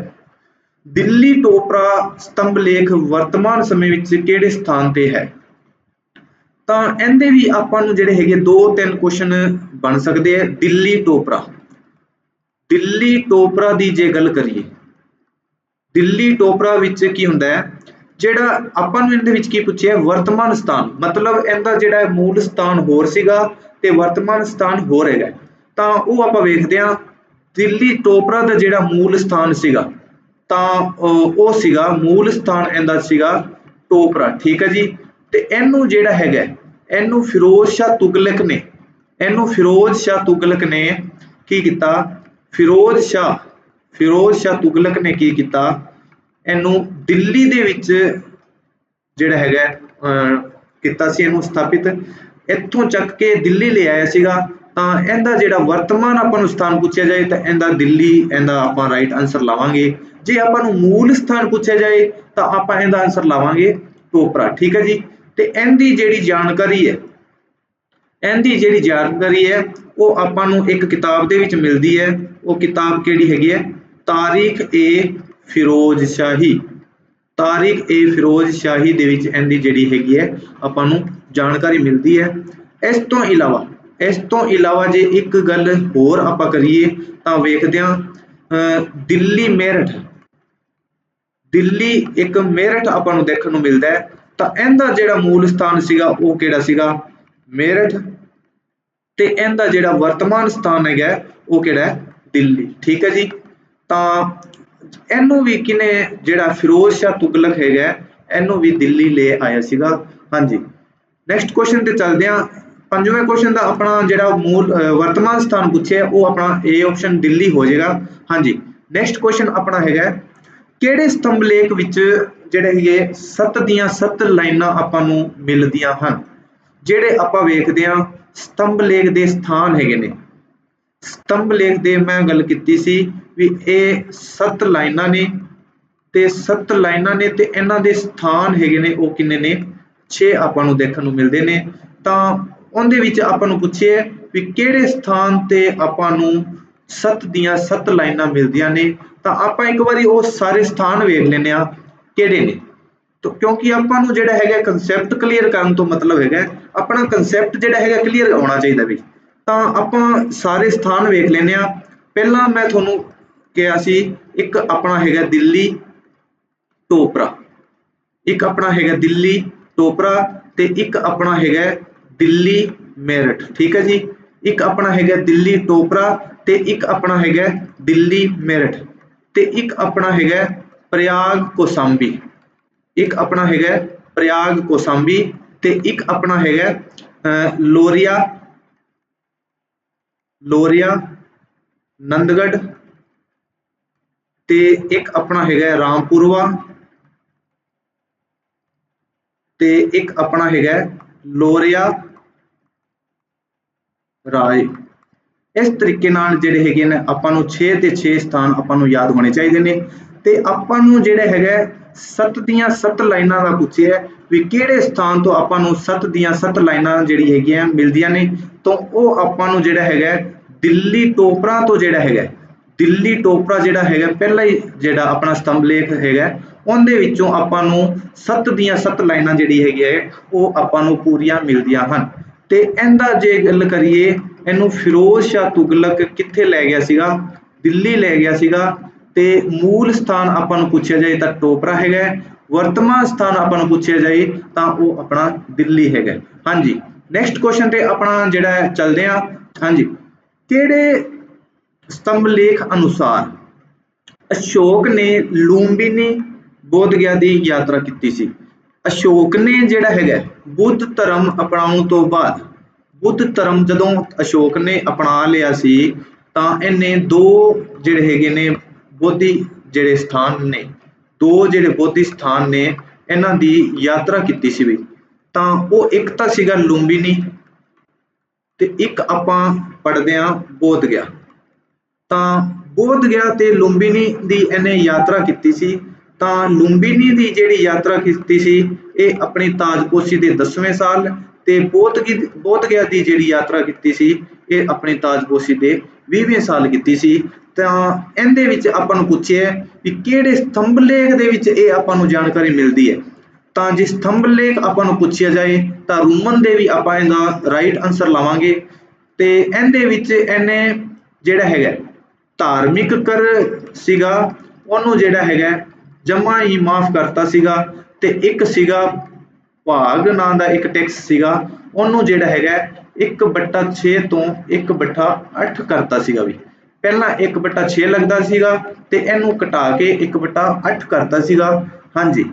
ਦਿੱਲੀ ਟੋਪਰਾ ਸਤੰਭ ਲੇਖ ਵਰਤਮਾਨ ਸਮੇਂ ਵਿੱਚ ਕਿਹੜੇ ਸਥਾਨ ਤੇ ਹੈ? ਤਾਂ ਇਹਦੇ ਵੀ ਆਪਾਂ ਨੂੰ ਜਿਹੜੇ ਹੈਗੇ ਦੋ ਤਿੰਨ ਕੁਐਸਚਨ ਬਣ ਸਕਦੇ ਆ ਦਿੱਲੀ ਟੋਪਰਾ। ਦਿੱਲੀ ਟੋਪਰਾ ਦੀ ਜੇ ਗੱਲ ਕਰੀਏ ਦਿੱਲੀ ਟੋਪਰਾ ਵਿੱਚ ਕੀ ਹੁੰਦਾ ਹੈ? ਜਿਹੜਾ ਆਪਾਂ ਨੂੰ ਇਹਦੇ ਵਿੱਚ ਕੀ ਪੁੱਛਿਆ ਵਰਤਮਾਨ ਸਥਾਨ। ਮਤਲਬ ਇਹਦਾ ਜਿਹੜਾ ਮੂਲ ਸਥਾਨ ਹੋਰ ਸੀਗਾ ਤੇ ਵਰਤਮਾਨ ਸਥਾਨ ਹੋਰ ਹੈਗਾ। ਤਾਂ ਉਹ ਆਪਾਂ ਵੇਖਦੇ ਹਾਂ, ਦਿੱਲੀ ਟੋਪਰਾ ਦਾ ਜਿਹੜਾ ਮੂਲ ਸਥਾਨ ਸੀਗਾ, ਤਾਂ ਉਹ ਸੀਗਾ ਮੂਲ ਸਥਾਨ ਇਹਦਾ ਸੀਗਾ ਟੋਪਰਾ। ਠੀਕ ਹੈ ਜੀ? ਤੇ ਇਹਨੂੰ ਜਿਹੜਾ ਹੈਗਾ, ਇਹਨੂੰ ਫਿਰੋਜ਼ ਸ਼ਾਹ ਤੁਗਲਕ ਨੇ, ਇਹਨੂੰ ਫਿਰੋਜ਼ ਸ਼ਾਹ ਤੁਗਲਕ ਨੇ ਕੀ ਕੀਤਾ? ਫਿਰੋਜ਼ ਸ਼ਾਹ ਫਿਰੋਜ਼ ਸ਼ਾਹ ਤੁਗਲਕ ਨੇ ਕੀ ਕੀਤਾ? ਇਹਨੂੰ ਦਿੱਲੀ ਦੇ ਵਿੱਚ ਜਿਹੜਾ ਹੈਗਾ ਕੀਤਾ ਸੀ, ਇਹਨੂੰ ਸਥਾਪਿਤ। ਇੱਥੋਂ ਚੱਕ ਕੇ ਦਿੱਲੀ ਲੈ ਆਇਆ ਸੀਗਾ। ਤਾਂ ਇਹਦਾ ਜਿਹੜਾ ਵਰਤਮਾਨ ਆਪਾਂ ਨੂੰ ਸਥਾਨ ਪੁੱਛਿਆ ਜਾਏ, ਤਾਂ ਇਹਦਾ ਦਿੱਲੀ, ਇਹਦਾ ਆਪਾਂ ਰਾਈਟ ਆਨਸਰ ਲਾਵਾਂਗੇ। ਜੇ ਆਪਾਂ ਨੂੰ ਮੂਲ ਸਥਾਨ ਪੁੱਛਿਆ ਜਾਏ, ਤਾਂ ਆਪਾਂ ਇਹਦਾ ਆਨਸਰ ਲਾਵਾਂਗੇ ਟੋਪਰਾ, ਠੀਕ ਹੈ ਜੀ? ਤੇ ਇਹਦੀ ਜਿਹੜੀ ਜਾਣਕਾਰੀ ਹੈ, ਇਹਦੀ ਜਿਹੜੀ ਜਾਣਕਾਰੀ ਹੈ, ਉਹ ਆਪਾਂ ਨੂੰ ਇੱਕ ਕਿਤਾਬ ਦੇ ਵਿੱਚ ਮਿਲਦੀ ਹੈ। ਉਹ ਕਿਤਾਬ ਕਿਹੜੀ ਹੈਗੀ ਹੈ? ਤਾਰੀਖ ਏ ਫਿਰੋਜ਼ ਸ਼ਾਹੀ। ਤਾਰਿਕ ਏ ਫਿਰੋਜ਼ ਸ਼ਾਹੀ ਦੇ ਵਿੱਚ ਇਹਦੀ ਜਿਹੜੀ ਹੈਗੀ ਹੈ, ਆਪਾਂ ਨੂੰ ਜਾਣਕਾਰੀ ਮਿਲਦੀ ਹੈ। ਇਸ ਤੋਂ ਇਲਾਵਾ, ਇਸ ਤੋਂ ਇਲਾਵਾ ਜੇ ਇੱਕ ਗੱਲ ਹੋਰ ਆਪਾਂ ਕਰੀਏ, ਤਾਂ ਵੇਖਦੇ ਹਾਂ, ਅਹ, ਦਿੱਲੀ ਮੇਰਠ। ਦਿੱਲੀ ਇੱਕ ਮੇਰਠ ਆਪਾਂ ਨੂੰ ਦੇਖਣ ਨੂੰ ਮਿਲਦਾ ਹੈ। ਤਾਂ ਇਹਦਾ ਜਿਹੜਾ ਮੂਲ ਸਥਾਨ ਸੀਗਾ, ਉਹ ਕਿਹੜਾ ਸੀਗਾ? ਮੇਰਠ। ਤੇ ਇਹਦਾ ਜਿਹੜਾ ਵਰਤਮਾਨ ਸਥਾਨ ਹੈਗਾ, ਉਹ ਕਿਹੜਾ ਹੈ? ਦਿੱਲੀ। ਠੀਕ ਹੈ ਜੀ? ਤਾਂ ਇਹਨੂੰ ਵੀ ਕਿਨੇ ਜਿਹੜਾ ਫਿਰੋਜ਼ ਸ਼ਾਹ ਤੁਗਲਕ ਹੈਗਾ ਇਹਨੂੰ ਵੀ ਦਿੱਲੀ ਲੈ ਆਇਆ ਸੀਗਾ। ਹਾਂਜੀ। ਨੈਕਸਟ ਕੁਐਸਚਨ ਤੇ ਚੱਲਦੇ ਹਾਂ। ਪੰਜਵੇਂ ਕੁਐਸਚਨ ਦਾ ਆਪਣਾ ਜਿਹੜਾ ਮੂਲ ਵਰਤਮਾਨ ਸਥਾਨ ਪੁੱਛਿਆ ਉਹ ਆਪਣਾ ਏ ਆਪਸ਼ਨ ਦਿੱਲੀ ਹੋ ਜਾਏਗਾ। ਹਾਂਜੀ। ਨੈਕਸਟ ਕੁਐਸਚਨ ਆਪਣਾ ਹੈਗਾ ਕਿਹੜੇ ਸਤੰਭ ਲੇਖ ਵਿੱਚ ਜਿਹੜੇ ਹੈਗੇ ਸੱਤ ਦੀਆਂ ਸੱਤ ਲਾਈਨਾਂ ਆਪਾਂ ਨੂੰ ਮਿਲਦੀਆਂ ਹਨ? ਜਿਹੜੇ ਆਪਾਂ ਵੇਖਦੇ ਹਾਂ, ਸਤੰਭ ਲੇਖ ਦੇ ਸਥਾਨ ਹੈਗੇ ਨੇ। ਸਤੰਭ ਲੇਖ ਦੇ ਮੈਂ ਗੱਲ ਕੀਤੀ ਸੀ। ਵੀ ਇਹ ਸੱਤ ਲਾਈਨਾਂ ਨੇ ਤੇ ਸੱਤ ਲਾਈਨਾਂ ਨੇ ਤੇ ਇਹਨਾਂ ਦੇ ਸਥਾਨ ਹੈਗੇ ਨੇ ਉਹ ਕਿੰਨੇ ਨੇ? 6 ਆਪਾਂ ਨੂੰ ਦੇਖਣ ਨੂੰ ਮਿਲਦੇ ਨੇ। ਤਾਂ ਉਹਦੇ ਵਿੱਚ ਆਪਾਂ ਨੂੰ ਪੁੱਛਿਆ ਵੀ ਕਿਹੜੇ ਸਥਾਨ ਤੇ ਆਪਾਂ ਨੂੰ ਸੱਤ ਦੀਆਂ ਸੱਤ ਲਾਈਨਾਂ ਮਿਲਦੀਆਂ ਨੇ? ਤਾਂ ਆਪਾਂ ਇੱਕ ਵਾਰੀ ਉਹ ਸਾਰੇ ਸਥਾਨ ਵੇਖ ਲੈਂਦੇ ਆ ਕਿਹੜੇ ਨੇ। ਤਾਂ ਕਿਉਂਕਿ ਆਪਾਂ ਨੂੰ ਜਿਹੜਾ ਹੈਗਾ ਕਨਸੈਪਟ ਕਲੀਅਰ ਕਰਨ ਤੋਂ ਮਤਲਬ ਹੈਗਾ, ਆਪਣਾ ਕਨਸੈਪਟ ਜਿਹੜਾ ਹੈਗਾ ਕਲੀਅਰ ਹੋਣਾ ਚਾਹੀਦਾ ਵੀ। ਤਾਂ ਆਪਾਂ ਸਾਰੇ ਸਥਾਨ ਵੇਖ ਲੈਂਦੇ ਆ ਪਹਿਲਾਂ ਮੈਂ ਤੁਹਾਨੂੰ ਕਿਹਾ ਸੀ ਇੱਕ ਆਪਣਾ ਹੈਗਾ ਦਿੱਲੀ ਟੋਪਰਾ। ਇੱਕ ਆਪਣਾ ਹੈਗਾ ਦਿੱਲੀ ਟੋਪਰਾ ਤੇ ਇੱਕ ਆਪਣਾ ਹੈਗਾ ਦਿੱਲੀ ਮੇਰਠ ਠੀਕ ਹੈ ਜੀ? ਇੱਕ ਆਪਣਾ ਹੈਗਾ ਦਿੱਲੀ ਟੋਪਰਾ ਤੇ ਇੱਕ ਆਪਣਾ ਹੈਗਾ ਦਿੱਲੀ ਮੇਰਠ ਤੇ ਇੱਕ ਆਪਣਾ ਹੈਗਾ ਪ੍ਰਯਾਗ ਕੋਸਾਂਬੀ। ਇੱਕ ਆਪਣਾ ਹੈਗਾ ਪ੍ਰਯਾਗ ਕੋਸਾਂਬੀ ਤੇ ਇੱਕ ਆਪਣਾ ਹੈਗਾ ਅਹ, ਲੋਰੀਆ ਲੋਰੀਆ ਨੰਦਗੜ ਤੇ ਇੱਕ ਆਪਣਾ ਹੈਗਾ ਰਾਮਪੁਰਵਾ ਤੇ ਇੱਕ ਆਪਣਾ ਹੈਗਾ ਲੋਰੀਆ ਰਾਏ। ਇਸ ਤਰੀਕੇ ਨਾਲ ਜਿਹੜੇ ਹੈਗੇ ਨੇ, ਆਪਾਂ ਨੂੰ 6 ਤੇ 6 ਸਥਾਨ ਆਪਾਂ ਨੂੰ ਯਾਦ ਹੋਣੇ ਚਾਹੀਦੇ ਨੇ ਤੇ ਆਪਾਂ ਨੂੰ ਜਿਹੜਾ ਹੈਗਾ ਸੱਤ ਦੀਆਂ ਸੱਤ ਲਾਈਨਾਂ ਦਾ ਪੁੱਛਿਆ ਵੀ ਕਿਹੜੇ ਸਥਾਨ ਤੋਂ ਆਪਾਂ ਨੂੰ ਸੱਤ ਦੀਆਂ ਸੱਤ ਲਾਈਨਾਂ ਜਿਹੜੀ ਹੈਗੀਆਂ ਮਿਲਦੀਆਂ ਨੇ, ਤਾਂ ਉਹ ਆਪਾਂ ਨੂੰ ਜਿਹੜਾ ਹੈਗਾ ਦਿੱਲੀ ਟੋਪਰਾ ਤੋਂ ਜਿਹੜਾ ਹੈਗਾ ਦਿੱਲੀ ਟੋਪਰਾ ਜਿਹੜਾ ਹੈਗਾ, ਪਹਿਲਾ ਹੀ ਜਿਹੜਾ ਆਪਣਾ ਸਤੰਭ ਲੇਖ ਹੈਗਾ, ਉਹਦੇ ਵਿੱਚੋਂ ਆਪਾਂ ਨੂੰ ਸੱਤ ਦੀਆਂ ਸੱਤ ਲਾਈਨਾਂ ਜਿਹੜੀ ਹੈਗੀ ਹੈ, ਉਹ ਆਪਾਂ ਨੂੰ ਪੂਰੀਆਂ ਮਿਲਦੀਆਂ ਹਨ। ਤੇ ਇਹਦਾ ਜੇ ਗੱਲ ਕਰੀਏ, ਇਹਨੂੰ ਫਿਰੋਜ਼ ਸ਼ਾਹ ਤੁਗਲਕ ਕਿੱਥੇ ਲੈ ਗਿਆ ਸੀਗਾ? ਦਿੱਲੀ ਲੈ ਗਿਆ ਸੀਗਾ। ਤੇ ਮੂਲ ਸਥਾਨ ਆਪਾਂ ਨੂੰ ਪੁੱਛਿਆ ਜਾਏ ਤਾਂ ਟੋਪਰਾ ਹੈਗਾ ਵਰਤਮਾਨ ਸਥਾਨ ਆਪਾਂ ਨੂੰ ਪੁੱਛਿਆ ਜਾਏ ਤਾਂ ਉਹ ਆਪਣਾ ਦਿੱਲੀ ਹੈਗਾ ਹਾਂਜੀ ਨੈਕਸਟ ਕੁਐਸਚਨ ਤੇ ਆਪਣਾ ਜਿਹੜਾ ਚੱਲਦੇ ਹਾਂ। ਹਾਂਜੀ, ਕਿਹੜੇ ਸਤੰਭ ਲੇਖ ਅਨੁਸਾਰ ਅਸ਼ੋਕ ਨੇ ਲੂੰਬਿਨੀ ਬੋਧ ਗਿਆ ਦੀ ਯਾਤਰਾ ਕੀਤੀ ਸੀ। ਅਸ਼ੋਕ ਨੇ ਜਿਹੜਾ ਹੈਗਾ, ਬੁੱਧ ਧਰਮ ਅਪਣਾਉਣ ਤੋਂ ਬਾਅਦ, ਬੁੱਧ ਧਰਮ ਜਦੋਂ ਅਸ਼ੋਕ ਨੇ ਅਪਣਾ ਲਿਆ ਸੀ, ਤਾਂ ਇਹਨੇ ਦੋ ਜਿਹੜੇ ਹੈਗੇ ਨੇ ਬੋਧੀ ਜਿਹੜੇ ਸਥਾਨ ਨੇ, ਦੋ ਜਿਹੜੇ ਬੋਧੀ ਸਥਾਨ ਨੇ, ਇਹਨਾਂ ਦੀ ਯਾਤਰਾ ਕੀਤੀ ਸੀ ਵੀ। ਤਾਂ ਉਹ ਇੱਕ ਤਾਂ ਸੀਗਾ ਲੂੰਬਿਨੀ ਤੇ ਇੱਕ ਆਪਾਂ ਪੜ੍ਹਦੇ ਹਾਂ ਬੋਧ ਗਿਆ ਤਾਂ ਬੋਧ ਗਿਆ ਤੇ ਲੁੰਬੀਨੀ ਦੀ ਇਹਨੇ ਯਾਤਰਾ ਕੀਤੀ ਸੀ। ਤਾਂ ਲੁੰਬੀਨੀ ਦੀ ਜਿਹੜੀ ਯਾਤਰਾ ਕੀਤੀ ਸੀ, ਇਹ ਆਪਣੀ ਤਾਜਪੋਸ਼ੀ ਦੇ 10ਵੇਂ ਸਾਲ ਤੇ ਬੋਧ ਗੀ ਬੋਧ ਗਿਆ ਦੀ ਜਿਹੜੀ ਯਾਤਰਾ ਕੀਤੀ ਸੀ, ਇਹ ਆਪਣੀ ਤਾਜਪੋਸ਼ੀ ਦੇ 20ਵੇਂ ਸਾਲ ਕੀਤੀ ਸੀ। ਤਾਂ ਇਹਦੇ ਵਿੱਚ ਆਪਾਂ ਨੂੰ ਪੁੱਛਿਆ ਵੀ ਕਿਹੜੇ ਸਤੰਭ ਲੇਖ ਦੇ ਵਿੱਚ ਇਹ ਆਪਾਂ ਨੂੰ ਜਾਣਕਾਰੀ ਮਿਲਦੀ ਹੈ? ਤਾਂ ਜੇ ਸਤੰਭ ਲੇਖ ਆਪਾਂ ਨੂੰ ਪੁੱਛਿਆ ਜਾਏ, ਤਾਂ ਰੂਮਨ ਦੇ ਵੀ ਆਪਾਂ ਇਹਦਾ ਰਾਈਟ ਆਨਸਰ ਲਾਵਾਂਗੇ। ਤੇ ਇਹਦੇ ਵਿੱਚ ਇਹਨੇ ਜਿਹੜਾ ਹੈਗਾ ਧਾਰਮਿਕ ਕਰ ਸੀਗਾ, ਉਹਨੂੰ ਜਿਹੜਾ ਹੈਗਾ ਜਮਾ ਹੀ ਮਾਫ ਕਰਤਾ ਸੀਗਾ ਤੇ ਇੱਕ ਸੀਗਾ ਭਾਗ ਨਾਂ ਦਾ ਇੱਕ ਟੈਕਸ ਸੀਗਾ, ਉਹਨੂੰ ਜਿਹੜਾ ਹੈਗਾ 1/6 ਤੋਂ 1/8 ਕਰਤਾ ਸੀਗਾ ਵੀ। ਪਹਿਲਾਂ 1/6 ਲੱਗਦਾ ਸੀਗਾ ਤੇ ਇਹਨੂੰ ਘਟਾ ਕੇ 1/8 ਕਰਤਾ ਸੀਗਾ। ਹਾਂਜੀ,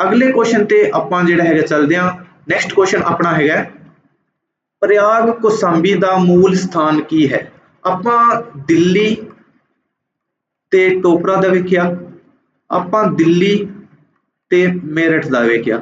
ਅਗਲੇ ਕੁਐਸਚਨ ਤੇ ਆਪਾਂ ਜਿਹੜਾ ਹੈਗਾ ਚੱਲਦੇ ਹਾਂ। ਨੈਕਸਟ ਕੁਐਸਚਨ ਆਪਣਾ ਹੈਗਾ ਪ੍ਰਯਾਗ ਕੋਸਾਂਬੀ ਦਾ ਮੂਲ ਸਥਾਨ ਕੀ ਹੈ? ਆਪਾਂ ਦਿੱਲੀ ਤੇ ਟੋਪਰਾ ਦਾ ਵੇਖਿਆ ਆਪਾਂ ਦਿੱਲੀ ਤੇ ਮੇਰਠ ਦਾ ਵੇਖਿਆ।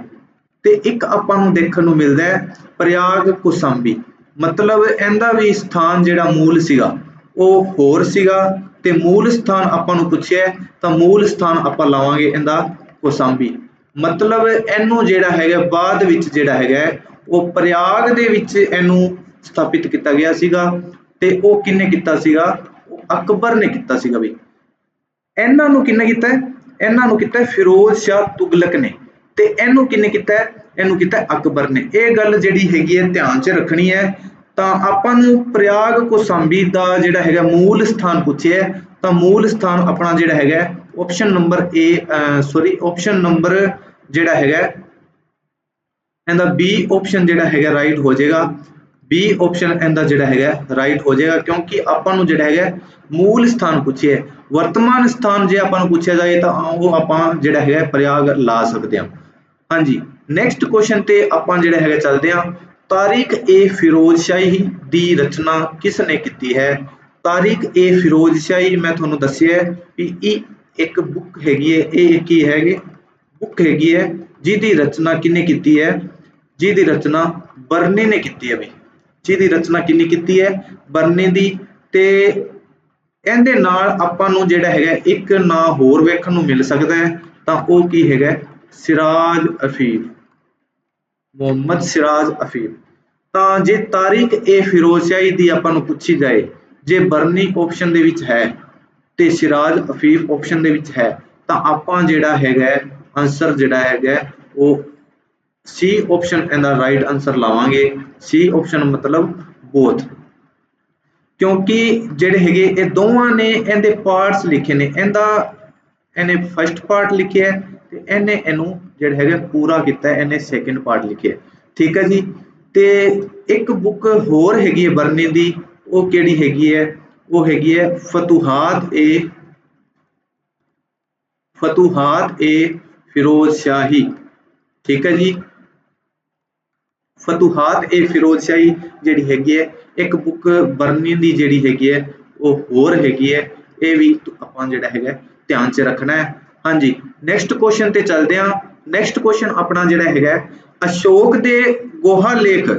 ਤੇ ਇੱਕ ਆਪਾਂ ਨੂੰ ਦੇਖਣ ਨੂੰ ਮਿਲਦਾ ਹੈ ਪ੍ਰਯਾਗ ਕੋਸੰਬੀ। ਮਤਲਬ ਇਹਦਾ ਵੀ ਸਥਾਨ ਜਿਹੜਾ ਮੂਲ ਸੀਗਾ ਉਹ ਹੋਰ ਸੀਗਾ ਤੇ ਮੂਲ ਸਥਾਨ ਆਪਾਂ ਨੂੰ ਪੁੱਛਿਆ ਤਾਂ ਮੂਲ ਸਥਾਨ ਆਪਾਂ ਲਾਵਾਂਗੇ ਇਹਦਾ ਕੋਸਾਂਬੀ। ਮਤਲਬ ਇਹਨੂੰ ਜਿਹੜਾ ਹੈਗਾ ਬਾਅਦ ਵਿੱਚ ਜਿਹੜਾ ਹੈਗਾ ਹੈ, ਉਹ ਪ੍ਰਯਾਗ ਦੇ ਵਿੱਚ ਇਹਨੂੰ ਸਥਾਪਿਤ ਕੀਤਾ ਗਿਆ ਸੀਗਾ। ਤੇ ਉਹ ਕਿੰਨੇ ਕੀਤਾ ਸੀਗਾ? ਅਕਬਰ ਨੇ ਕੀਤਾ ਸੀਗਾ ਵੀ। ਇਹਨਾਂ ਨੂੰ ਕਿੰਨੇ ਕੀਤਾ? ਇਹਨਾਂ ਨੂੰ ਕੀਤਾ ਫਿਰੋਜ਼ ਸ਼ਾਹ ਤੁਗਲਕ ਨੇ। ਤੇ ਇਹਨੂੰ ਕਿੰਨੇ ਕੀਤਾ? ਇਹਨੂੰ ਕੀਤਾ ਅਕਬਰ ਨੇ। ਇਹ ਗੱਲ ਜਿਹੜੀ ਹੈਗੀ ਹੈ, ਧਿਆਨ 'ਚ ਰੱਖਣੀ ਹੈ। ਤਾਂ ਆਪਾਂ ਨੂੰ ਪ੍ਰਯਾਗ ਕੋਸਾਂਬੀ ਦਾ ਜਿਹੜਾ ਹੈਗਾ ਮੂਲ ਸਥਾਨ ਪੁੱਛਿਆ ਤਾਂ ਮੂਲ ਸਥਾਨ ਆਪਣਾ ਜਿਹੜਾ ਹੈਗਾ option number A sorry option number ਜਿਹੜਾ ਹੈਗਾ ਇਹਦਾ B ਆਪਸ਼ਨ ਜਿਹੜਾ ਹੈਗਾ ਰਾਈਟ ਹੋ ਜਾਏਗਾ। B ਆਪਸ਼ਨ ਇਹਦਾ ਜਿਹੜਾ ਹੈਗਾ ਰਾਈਟ ਹੋ ਜਾਏਗਾ, ਕਿਉਂਕਿ ਆਪਾਂ ਨੂੰ ਜਿਹੜਾ ਹੈਗਾ, ਮੂਲ ਸਥਾਨ ਪੁੱਛਿਆ ਵਰਤਮਾਨ ਸਥਾਨ ਜੇ ਆਪਾਂ ਨੂੰ ਪੁੱਛਿਆ ਜਾਏ ਤਾਂ ਉਹ ਆਪਾਂ ਜਿਹੜਾ ਹੈਗਾ, ਪ੍ਰਯਾਗ ਲਾ ਸਕਦੇ ਹਾਂ। ਹਾਂਜੀ ਨੈਕਸਟ ਕੁਐਸਚਨ ਤੇ ਆਪਾਂ ਜਿਹੜਾ ਹੈਗਾ ਚੱਲਦੇ ਹਾਂ। ਤਾਰਿਕ ਏ ਫਿਰੋਜ਼ ਸ਼ਾਹੀ ਦੀ ਰਚਨਾ ਕਿਸ ਨੇ ਕੀਤੀ ਹੈ? ਤਾਰਿਕ ਏ ਫਿਰੋਜ਼ ਸ਼ਾਹੀ ਮੈਂ ਤੁਹਾਨੂੰ ਦੱਸਿਆ ਹੈ ਵੀ ਇਹ ਇੱਕ ਬੁੱਕ ਹੈਗੀ ਹੈ, ਇਹ ਕੀ ਹੈਗੇ ਬੁੱਕ ਹੈਗੀ ਹੈ, ਜਿਹਦੀ ਰਚਨਾ ਕਿਹਨੇ ਕੀਤੀ ਹੈ? ਜਿਹਦੀ ਰਚਨਾ ਬਰਨੇ ਨੇ ਕੀਤੀ ਹੈ ਬਈ ਜਿਹਦੀ ਰਚਨਾ ਕਿੰਨੀ ਕੀਤੀ ਹੈ ਬਰਨੇ ਦੀ ਤੇ ਇਹਦੇ ਨਾਲ ਆਪਾਂ ਨੂੰ ਜਿਹੜਾ ਹੈਗਾ ਇੱਕ ਨਾਂ ਹੋਰ ਵੇਖਣ ਨੂੰ ਮਿਲ ਸਕਦਾ ਹੈ, ਤਾਂ ਉਹ ਕੀ ਹੈਗਾ ਸਿਰਾਜ ਅਫੀਫ ਮੁਹੰਮਦ ਸਿਰਾਜ ਅਫੀਫ ਤਾਂ ਜੇ ਤਾਰੀਖ ਇਹ ਫਿਰੋਜ਼ਸ਼ਾਹੀ ਦੀ ਆਪਾਂ ਨੂੰ ਪੁੱਛੀ ਜਾਏ, ਜੇ ਬਰਨੀ ਆਪਸ਼ਨ ਦੇ ਵਿੱਚ ਹੈ ਤੇ ਸਿਰਾਜ ਅਫੀਫ ਆਪਸ਼ਨ ਦੇ ਵਿੱਚ ਹੈ, ਤਾਂ ਆਪਾਂ ਜਿਹੜਾ ਹੈਗਾ ਆਨਸਰ ਜਿਹੜਾ ਹੈਗਾ ਉਹ ਸੀ ਆਪਸ਼ਨ ਇਹਦਾ ਰਾਈਟ ਆਨਸਰ ਲਾਵਾਂਗੇ। ਸੀ ਆਪਸ਼ਨ ਮਤਲਬ ਬੋਥ ਕਿਉਂਕਿ ਜਿਹੜੇ ਹੈਗੇ, ਇਹ ਦੋਵਾਂ ਨੇ ਇਹਦੇ ਪਾਰਟਸ ਲਿਖੇ ਨੇ। ਇਹਦਾ, ਇਹਨੇ ਫਰਸਟ ਪਾਰਟ ਲਿਖਿਆ ਹੈ ਤੇ ਇਹਨੇ ਇਹਨੂੰ ਜਿਹੜਾ ਹੈਗਾ ਪੂਰਾ ਕੀਤਾ ਇਹਨੇ ਸੈਕੰਡ ਪਾਰਟ ਲਿਖਿਆ ਠੀਕ ਹੈ ਜੀ? ਤੇ ਇੱਕ ਬੁੱਕ ਹੋਰ ਹੈਗੀ ਹੈ ਬਰਨੇ ਦੀ, ਉਹ ਕਿਹੜੀ ਹੈਗੀ ਹੈ? ਉਹ ਹੈਗੀ ਹੈ ਫਤੂਹਾਤ ਏ ਫਤੂਹਾਤ ਏ ਫਿਰੋਜ਼ ਸ਼ਾਹੀ ਠੀਕ ਹੈ ਜੀ? ਫਤੂਹਾਤ ਏ ਫਿਰੋਜ਼ ਸ਼ਾਹੀ ਜਿਹੜੀ ਹੈਗੀ ਹੈ, ਇੱਕ ਬੁੱਕ ਬਰਨੀ ਦੀ ਜਿਹੜੀ ਹੈਗੀ ਹੈ, ਉਹ ਹੋਰ ਹੈਗੀ ਹੈ, ਇਹ ਵੀ ਆਪਾਂ ਜਿਹੜਾ ਹੈਗਾ ਧਿਆਨ 'ਚ ਰੱਖਣਾ ਹੈ। ਹਾਂਜੀ ਨੈਕਸਟ ਕੁਐਸਚਨ ਤੇ ਚੱਲਦੇ ਹਾਂ। ਨੈਕਸਟ ਕੁਐਸਚਨ ਆਪਣਾ ਜਿਹੜਾ ਹੈਗਾ ਅਸ਼ੋਕ ਦੇ ਗੋਹਾ ਲੇਖ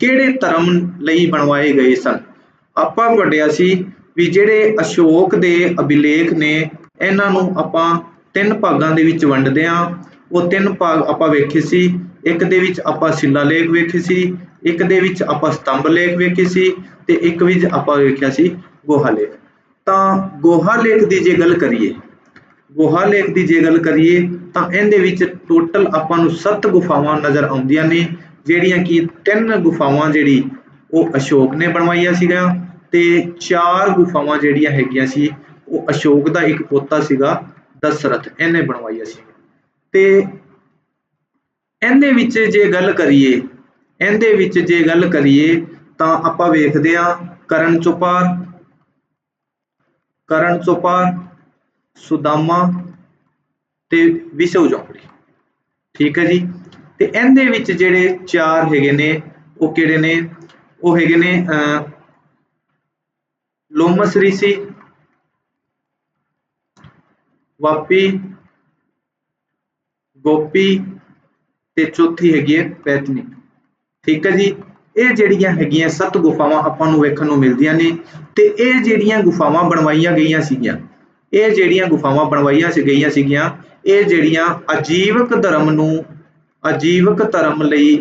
ਕਿਹੜੇ ਧਰਮ ਲਈ ਬਣਵਾਏ ਗਏ ਸਨ? ਆਪਾਂ ਪੜਿਆ ਸੀ ਵੀ ਜਿਹੜੇ ਅਸ਼ੋਕ ਦੇ ਅਭਿਲੇਖ ਨੇ, ਇਹਨਾਂ ਨੂੰ ਆਪਾਂ ਤਿੰਨ ਭਾਗਾਂ ਦੇ ਵਿੱਚ ਵੰਡਦੇ ਹਾਂ। ਉਹ ਤਿੰਨ ਭਾਗ ਆਪਾਂ ਵੇਖੇ ਸੀ। ਇੱਕ ਦੇ ਵਿੱਚ ਆਪਾਂ ਸ਼ਿਲਾ ਲੇਖ ਵੇਖੀ ਸੀ, ਇੱਕ ਦੇ ਵਿੱਚ ਆਪਾਂ ਸਤੰਭ ਲੇਖ ਵੇਖੀ ਸੀ ਤੇ ਇੱਕ ਵਿੱਚ ਆਪਾਂ ਵੇਖਿਆ ਸੀ ਗੋਹਾ ਲੇਖ। ਤਾਂ ਗੋਹਾ ਲੇਖ ਦੀ ਜੇ ਗੱਲ ਕਰੀਏ, ਗੋਹਾ ਲੇਖ ਦੀ ਜੇ ਗੱਲ ਕਰੀਏ ਤਾਂ ਇਹਦੇ ਵਿੱਚ ਟੋਟਲ ਆਪਾਂ ਨੂੰ 7 ਗੁਫਾਵਾਂ ਨਜ਼ਰ ਆਉਂਦੀਆਂ ਨੇ, ਜਿਹੜੀਆਂ ਕਿ ਤਿੰਨ ਗੁਫਾਵਾਂ ਜਿਹੜੀ ਉਹ ਅਸ਼ੋਕ ਨੇ ਬਣਵਾਈਆਂ ਸੀਗਾ ਤੇ ਚਾਰ ਗੁਫਾਵਾਂ ਜਿਹੜੀਆਂ ਹੈਗੀਆਂ ਸੀ, ਉਹ ਅਸ਼ੋਕ ਦਾ ਇੱਕ ਪੋਤਾ ਸੀਗਾ ਦਸ਼ਰਥ, ਇਹਨੇ ਬਣਵਾਈਆਂ ਸੀ। ਤੇ ਇਹਦੇ ਵਿੱਚ ਜੇ ਗੱਲ ਕਰੀਏ, ਇਹਦੇ ਵਿੱਚ ਜੇ ਗੱਲ ਕਰੀਏ ਤਾਂ ਆਪਾਂ ਵੇਖਦੇ ਹਾਂ ਕਰਨ ਚੋਪਾਰ ਕਰਨ ਚੋਪਾਰ, ਸੁਦਾਮਾ ਤੇ ਵਿਸ਼ਵ ਚੌਂਕੜੀ। ਠੀਕ ਹੈ ਜੀ? ਤੇ ਇਹਦੇ ਵਿੱਚ ਜਿਹੜੇ ਚਾਰ ਹੈਗੇ ਨੇ, ਉਹ ਕਿਹੜੇ ਨੇ? ਉਹ ਹੈਗੇ ਨੇ ਲੋਮਸ ਰਿਸ਼ੀ, ਵਾਪੀ, ਗੋਪੀ ਤੇ ਚੌਥੀ ਹੈਗੀ ਹੈ ਪੈਤਨਿਕ। ਠੀਕ ਹੈ ਜੀ? ਇਹ ਜਿਹੜੀਆਂ ਹੈਗੀਆਂ ਸੱਤ ਗੁਫਾਵਾਂ ਆਪਾਂ ਨੂੰ ਵੇਖਣ ਨੂੰ ਮਿਲਦੀਆਂ ਨੇ ਤੇ ਇਹ ਜਿਹੜੀਆਂ ਗੁਫਾਵਾਂ ਬਣਵਾਈਆਂ ਗਈਆਂ ਸੀਗੀਆਂ, ਇਹ ਜਿਹੜੀਆਂ ਗੁਫਾਵਾਂ ਬਣਵਾਈਆਂ ਸੀ ਗਈਆਂ ਸੀਗੀਆਂ, ਇਹ ਜਿਹੜੀਆਂ ਅਜੀਵਕ ਧਰਮ ਨੂੰ ਅਜੀਵਕ ਧਰਮ ਲਈ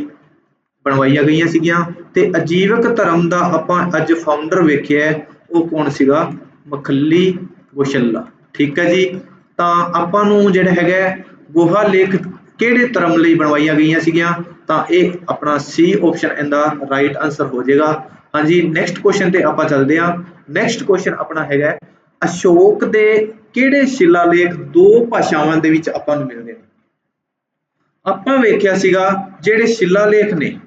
ਬਣਵਾਈਆਂ ਗਈਆਂ ਸੀਗੀਆਂ ਤੇ ਅਜੀਵਕ ਧਰਮ ਦਾ ਆਪਾਂ ਅੱਜ ਫਾਊਂਡਰ ਵੇਖਿਆ ਉਹ ਕੌਣ ਸੀਗਾ? ਮਖੱਲੀ ਗੋਸ਼ੱਲਾ ਠੀਕ ਹੈ ਜੀ? ਤਾਂ ਆਪਾਂ ਨੂੰ ਜਿਹੜਾ ਹੈਗਾ ਗੋਹਾ ਲੇਖ ਕਿਹੜੇ ਧਰਮ ਲਈ ਬਣਵਾਈਆਂ ਗਈਆਂ ਸੀਗੀਆਂ, ਤਾਂ ਇਹ ਆਪਣਾ ਸੀ ਆਪਸ਼ਨ ਇਹਦਾ ਰਾਈਟ ਆਨਸਰ ਹੋ ਜਾਏਗਾ। ਹਾਂਜੀ ਨੈਕਸਟ ਕੁਐਸਚਨ ਤੇ ਆਪਾਂ ਚੱਲਦੇ ਹਾਂ। ਨੈਕਸਟ ਕੁਐਸਚਨ ਆਪਣਾ ਹੈਗਾ ਅਸ਼ੋਕ ਦੇ ਕਿਹੜੇ ਸ਼ਿਲਾ ਲੇਖ ਦੋ ਭਾਸ਼ਾਵਾਂ ਦੇ ਵਿੱਚ ਆਪਾਂ ਨੂੰ ਮਿਲਦੇ ਨੇ? ਆਪਾਂ ਵੇਖਿਆ ਸੀਗਾ, ਜਿਹੜੇ ਸ਼ਿਲਾ ਲੇਖ ਨੇ,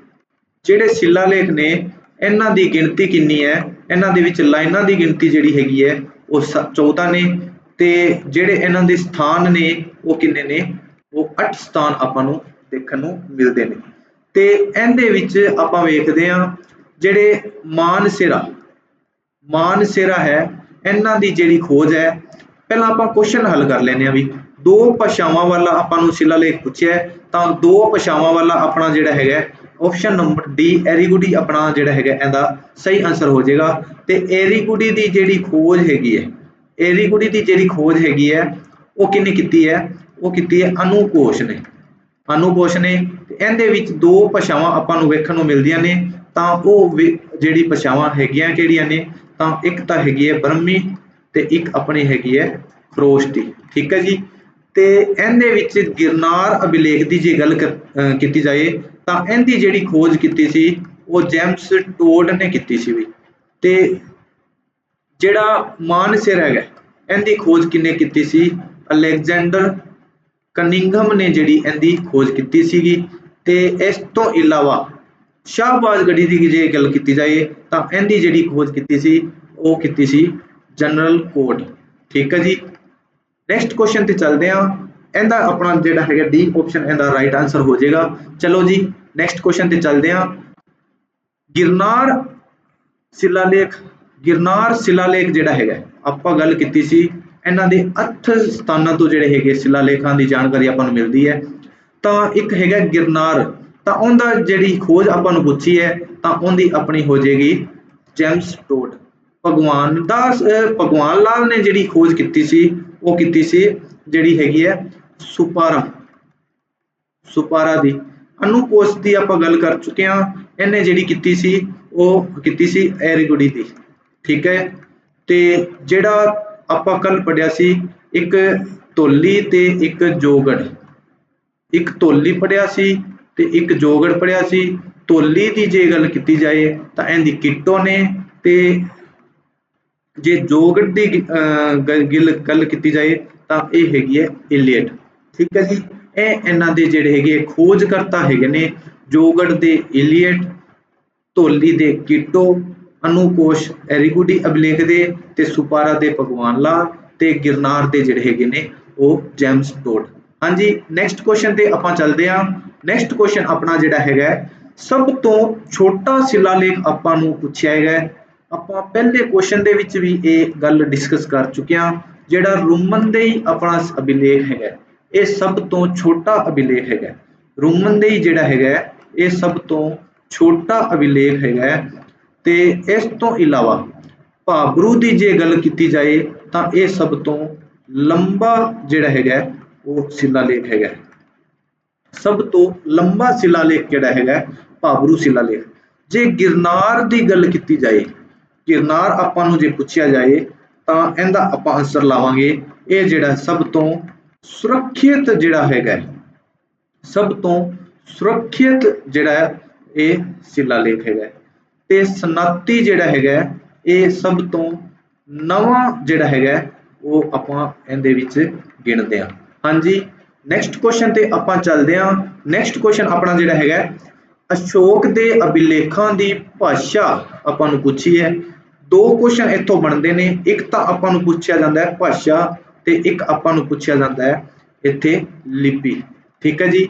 ਜਿਹੜੇ ਸ਼ਿਲਾ ਲੇਖ ਨੇ, ਇਹਨਾਂ ਦੀ ਗਿਣਤੀ ਕਿੰਨੀ ਹੈ? ਇਹਨਾਂ ਦੇ ਵਿੱਚ ਲਾਈਨਾਂ ਦੀ ਗਿਣਤੀ ਜਿਹੜੀ ਹੈਗੀ ਹੈ, ਉਹ 14 ਨੇ, ਤੇ ਜਿਹੜੇ ਇਹਨਾਂ ਦੇ ਸਥਾਨ ਨੇ, ਉਹ ਕਿੰਨੇ ਨੇ? ਉਹ 8 ਸਥਾਨ ਆਪਾਂ ਨੂੰ ਦੇਖਣ ਨੂੰ ਮਿਲਦੇ ਨੇ। ਤੇ ਇਹਦੇ ਵਿੱਚ ਆਪਾਂ ਵੇਖਦੇ ਹਾਂ ਜਿਹੜੇ ਮਾਨਸਿਰਾ ਮਾਨਸਿਰਾ ਹੈ, ਇਹਨਾਂ ਦੀ ਜਿਹੜੀ ਖੋਜ ਹੈ। ਪਹਿਲਾਂ ਆਪਾਂ ਕੁਐਸਚਨ ਹੱਲ ਕਰ ਲੈਂਦੇ ਆ ਵੀ ਦੋ ਭਾਸ਼ਾਵਾਂ ਵਾਲਾ ਆਪਾਂ ਨੂੰ ਸ਼ਿਲਾ ਲੇਖ ਪੁੱਛਿਆ ਤਾਂ ਦੋ ਭਾਸ਼ਾਵਾਂ ਵਾਲਾ ਆਪਣਾ ਜਿਹੜਾ ਹੈਗਾ ਆਪਸ਼ਨ ਨੰਬਰ ਡੀ ਐਰੀਗੁਡੀ ਆਪਣਾ ਜਿਹੜਾ ਹੈਗਾ ਇਹਦਾ ਸਹੀ ਆਨਸਰ ਹੋ ਜਾਏਗਾ। ਤੇ ਐਰੀਗੁਡੀ ਦੀ ਜਿਹੜੀ ਖੋਜ ਹੈਗੀ ਹੈ, ਐਰੀਗੁਡੀ ਦੀ ਜਿਹੜੀ ਖੋਜ ਹੈਗੀ ਹੈ, ਉਹ ਕਿੰਨੇ ਕੀਤੀ ਹੈ? ਉਹ ਕੀਤੀ ਹੈ ਅਨੂ ਨੇ। ਅਨੂ ਨੇ ਇਹਦੇ ਵਿੱਚ ਦੋ ਭਾਸ਼ਾਵਾਂ ਆਪਾਂ ਨੂੰ ਵੇਖਣ ਨੂੰ ਮਿਲਦੀਆਂ ਨੇ, ਤਾਂ ਉਹ ਜਿਹੜੀ ਭਾਸ਼ਾਵਾਂ ਹੈਗੀਆਂ ਕਿਹੜੀਆਂ ਨੇ, ਤਾਂ ਇੱਕ ਤਾਂ ਹੈਗੀ ਹੈ ਬ੍ਰਹਮੀ ਤੇ ਇੱਕ ਆਪਣੀ ਹੈਗੀ ਹੈ ਖਰੋਸ਼ਟੀ ਠੀਕ ਹੈ ਜੀ? ਤੇ ਇਹਦੇ ਵਿੱਚ ਗਿਰਨਾਰ ਅਭਿਲੇਖ ਦੀ ਜੇ ਗੱਲ ਕਰ- ਕੀਤੀ ਜਾਏ, ਤਾਂ ਇਹਦੀ ਜਿਹੜੀ ਖੋਜ ਕੀਤੀ ਸੀ, ਉਹ ਜੇਮਸ ਟੋਡ ਨੇ ਕੀਤੀ ਸੀ ਵੀ। ਤੇ ਜਿਹੜਾ ਮਾਨਸਿਰ ਹੈਗਾ ਇਹਦੀ ਖੋਜ ਕਿੰਨੇ ਕੀਤੀ ਸੀ? ਅਲੈਗਜ਼ੈਂਡਰ ਕਨਿੰਗਮ ਨੇ ਜਿਹੜੀ ਇਹਦੀ ਖੋਜ ਕੀਤੀ ਸੀਗੀ ਤੇ ਇਸ ਤੋਂ ਇਲਾਵਾ ਸ਼ਾਹਬਾਜ਼ ਸ਼ਾਹਬਾਜ਼ਗੜੀ ਦੀ ਜੇ ਗੱਲ ਕੀਤੀ ਜਾਏ, ਤਾਂ ਇਹਦੀ ਜਿਹੜੀ ਖੋਜ ਕੀਤੀ ਸੀ, ਉਹ ਕੀਤੀ ਸੀ ਜਨਰਲ ਕੋਡ ਠੀਕ ਹੈ ਜੀ? ਨੈਕਸਟ ਕੁਐਸਚਨ ਤੇ ਚੱਲਦੇ ਹਾਂ। ਇਹਦਾ ਆਪਣਾ ਜਿਹੜਾ ਹੈਗਾ ਡੀ ਆਪਸ਼ਨ ਇਹਦਾ ਰਾਈਟ ਆਨਸਰ ਹੋ ਜਾਏਗਾ। ਚਲੋ ਜੀ ਨੈਕਸਟ ਕੁਐਸਚਨ ਤੇ ਚੱਲਦੇ ਹਾਂ। ਗਿਰਨਾਰ ਸ਼ਿਲਾਲੇਖ ਗਿਰਨਾਰ ਸ਼ਿਲਾਲੇਖ ਜਿਹੜਾ ਹੈਗਾ, ਆਪਾਂ ਗੱਲ ਕੀਤੀ ਸੀ ਇਹਨਾਂ ਦੇ ਅੱਠ ਸਥਾਨਾਂ ਤੋਂ ਜਿਹੜੇ ਹੈਗੇ ਸ਼ਿਲਾ ਲੇਖਾਂ ਦੀ ਜਾਣਕਾਰੀ ਆਪਾਂ ਨੂੰ ਮਿਲਦੀ ਹੈ। ਤਾਂ ਇੱਕ ਹੈਗਾ ਗਿਰਨਾਰ, ਤਾਂ ਉਹਦਾ ਜਿਹੜੀ ਖੋਜ ਆਪਾਂ ਨੂੰ ਪੁੱਛੀ ਹੈ, ਤਾਂ ਉਹਦੀ ਆਪਣੀ ਹੋ ਜਾਏਗੀ ਜੇਮਸ ਟੋਡ ਭਗਵਾਨ ਦਾਸ ਭਗਵਾਨ ਲਾਲ ਨੇ ਜਿਹੜੀ ਖੋਜ ਕੀਤੀ ਸੀ, ਉਹ ਕੀਤੀ ਸੀ ਜਿਹੜੀ ਹੈਗੀ ਹੈ ਸੁਪਾਰਾ ਸੁਪਾਰਾ ਦੀ। ਅਨੁਕੋਸ਼ ਦੀ ਆਪਾਂ ਗੱਲ ਕਰ ਚੁੱਕੇ ਹਾਂ, ਇਹਨੇ ਜਿਹੜੀ ਕੀਤੀ ਸੀ, ਉਹ ਕੀਤੀ ਸੀ ਐਰੀਗੁਡੀ ਦੀ। ਠੀਕ ਹੈ? ਤੇ ਜਿਹੜਾ ਆਪਾਂ ਕੱਲ ਪੜਿਆ ਸੀ ਇੱਕ ਤੋਲੀ ਤੇ ਇੱਕ ਜੋਗੜ। ਇੱਕ ਤੋਲੀ ਪੜਿਆ ਸੀ ਤੇ ਇੱਕ ਜੋਗੜ ਪੜਿਆ ਸੀ। ਤੋਲੀ ਦੀ ਜੇ ਗੱਲ ਕੀਤੀ ਜਾਏ ਤਾਂ ਇਹਦੀ ਕਿਟੋ ਨੇ ਤੇ ਜੇ ਜੋਗੜ ਦੀ ਅਹ, ਗੱਲ ਗੱਲ ਕੀਤੀ ਜਾਏ ਤਾਂ ਇਹ ਹੈਗੀ ਹੈ ਇਲੀਅਟ। ਠੀਕ ਹੈ ਜੀ? ਇਹ ਇਹਨਾਂ ਦੇ ਜਿਹੜੇ ਹੈਗੇ ਖੋਜਕਰਤਾ ਹੈਗੇ ਨੇ ਜੋਗੜ ਦੇ ਇਲੀਅਟ ਧੋਲੀ ਦੇ ਕੀਟੋ ਅਨੁਕੋਸ਼, ਐਰੀਗੁਡੀ ਅਭਿਲੇਖ ਦੇ ਤੇ ਸੁਪਾਰਾ ਦੇ ਭਗਵਾਨ ਲਾ ਤੇ ਗਿਰਨਾਰ ਦੇ ਜਿਹੜੇ ਹੈਗੇ ਨੇ, ਉਹ ਜੈਮਸ ਟੋਡ ਹਾਂਜੀ ਨੈਕਸਟ ਕੁਐਸਚਨ ਤੇ ਆਪਾਂ ਚੱਲਦੇ ਹਾਂ। ਨੈਕਸਟ ਕੁਐਸਚਨ ਆਪਣਾ ਜਿਹੜਾ ਹੈਗਾ ਸਭ ਤੋਂ ਛੋਟਾ ਸ਼ਿਲਾਲੇਖ ਆਪਾਂ ਨੂੰ ਪੁੱਛਿਆ ਹੈਗਾ ਆਪਾਂ ਪਹਿਲੇ ਕੁਐਸਚਨ ਦੇ ਵਿੱਚ ਵੀ ਇਹ ਗੱਲ ਡਿਸਕਸ ਕਰ ਚੁੱਕੇ ਹਾਂ, ਜਿਹੜਾ ਰੋਮਨ ਦੇ ਹੀ ਆਪਣਾ ਅਭਿਲੇਖ ਹੈਗਾ ਇਹ ਸਭ ਤੋਂ ਛੋਟਾ ਅਭਿਲੇਖ ਹੈਗਾ ਰੋਮਨ ਦੇ ਹੀ ਜਿਹੜਾ ਹੈਗਾ ਇਹ ਸਭ ਤੋਂ ਛੋਟਾ ਅਭਿਲੇਖ ਹੈਗਾ ਤੇ ਇਸ ਤੋਂ ਇਲਾਵਾ ਭਾਬਰੂ ਦੀ ਜੇ ਗੱਲ ਕੀਤੀ ਜਾਏ ਤਾਂ ਇਹ ਸਭ ਤੋਂ ਲੰਬਾ ਜਿਹੜਾ ਹੈਗਾ ਉਹ ਸ਼ਿਲਾਲੇਖ ਹੈਗਾ ਸਭ ਤੋਂ ਲੰਬਾ ਸ਼ਿਲਾਲੇਖ ਜਿਹੜਾ ਹੈਗਾ ਭਾਬਰੂ ਸ਼ਿਲਾਲੇਖ। ਜੇ ਗਿਰਨਾਰ ਦੀ ਗੱਲ ਕੀਤੀ ਜਾਏ ਗਿਰਨਾਰ ਆਪਾਂ ਨੂੰ ਜੇ ਪੁੱਛਿਆ ਜਾਏ ਤਾਂ ਇਹਦਾ ਆਪਾਂ ਆਨਸਰ ਲਾਵਾਂਗੇ ਇਹ ਜਿਹੜਾ ਸਭ ਤੋਂ ਸੁਰੱਖਿਅਤ ਜਿਹੜਾ ਹੈਗਾ ਸਭ ਤੋਂ ਸੁਰੱਖਿਅਤ ਜਿਹੜਾ ਹੈ, ਇਹ ਸ਼ਿਲਾਲੇਖ ਹੈਗਾ ਤੇ ਸਨਾਤੀ ਜਿਹੜਾ ਹੈਗਾ ਇਹ ਸਭ ਤੋਂ ਨਵਾਂ ਜਿਹੜਾ ਹੈਗਾ ਉਹ ਆਪਾਂ ਇਹਦੇ ਵਿੱਚ ਗਿਣਦੇ ਹਾਂ। ਹਾਂਜੀ ਨੈਕਸਟ ਕੁਐਸਚਨ ਤੇ ਆਪਾਂ ਚੱਲਦੇ ਹਾਂ। ਨੈਕਸਟ ਕੁਐਸਚਨ ਆਪਣਾ ਜਿਹੜਾ ਹੈਗਾ ਅਸ਼ੋਕ ਦੇ ਅਭਿਲੇਖਾਂ ਦੀ ਭਾਸ਼ਾ ਆਪਾਂ ਨੂੰ ਪੁੱਛੀ ਹੈ ਦੋ ਕੁਐਸਚਨ ਇੱਥੋਂ ਬਣਦੇ ਨੇ, ਇੱਕ ਤਾਂ ਆਪਾਂ ਨੂੰ ਪੁੱਛਿਆ ਜਾਂਦਾ ਹੈ ਭਾਸ਼ਾ ਤੇ ਇੱਕ ਆਪਾਂ ਨੂੰ ਪੁੱਛਿਆ ਜਾਂਦਾ ਹੈ ਇੱਥੇ ਲਿਪੀ। ਠੀਕ ਹੈ ਜੀ?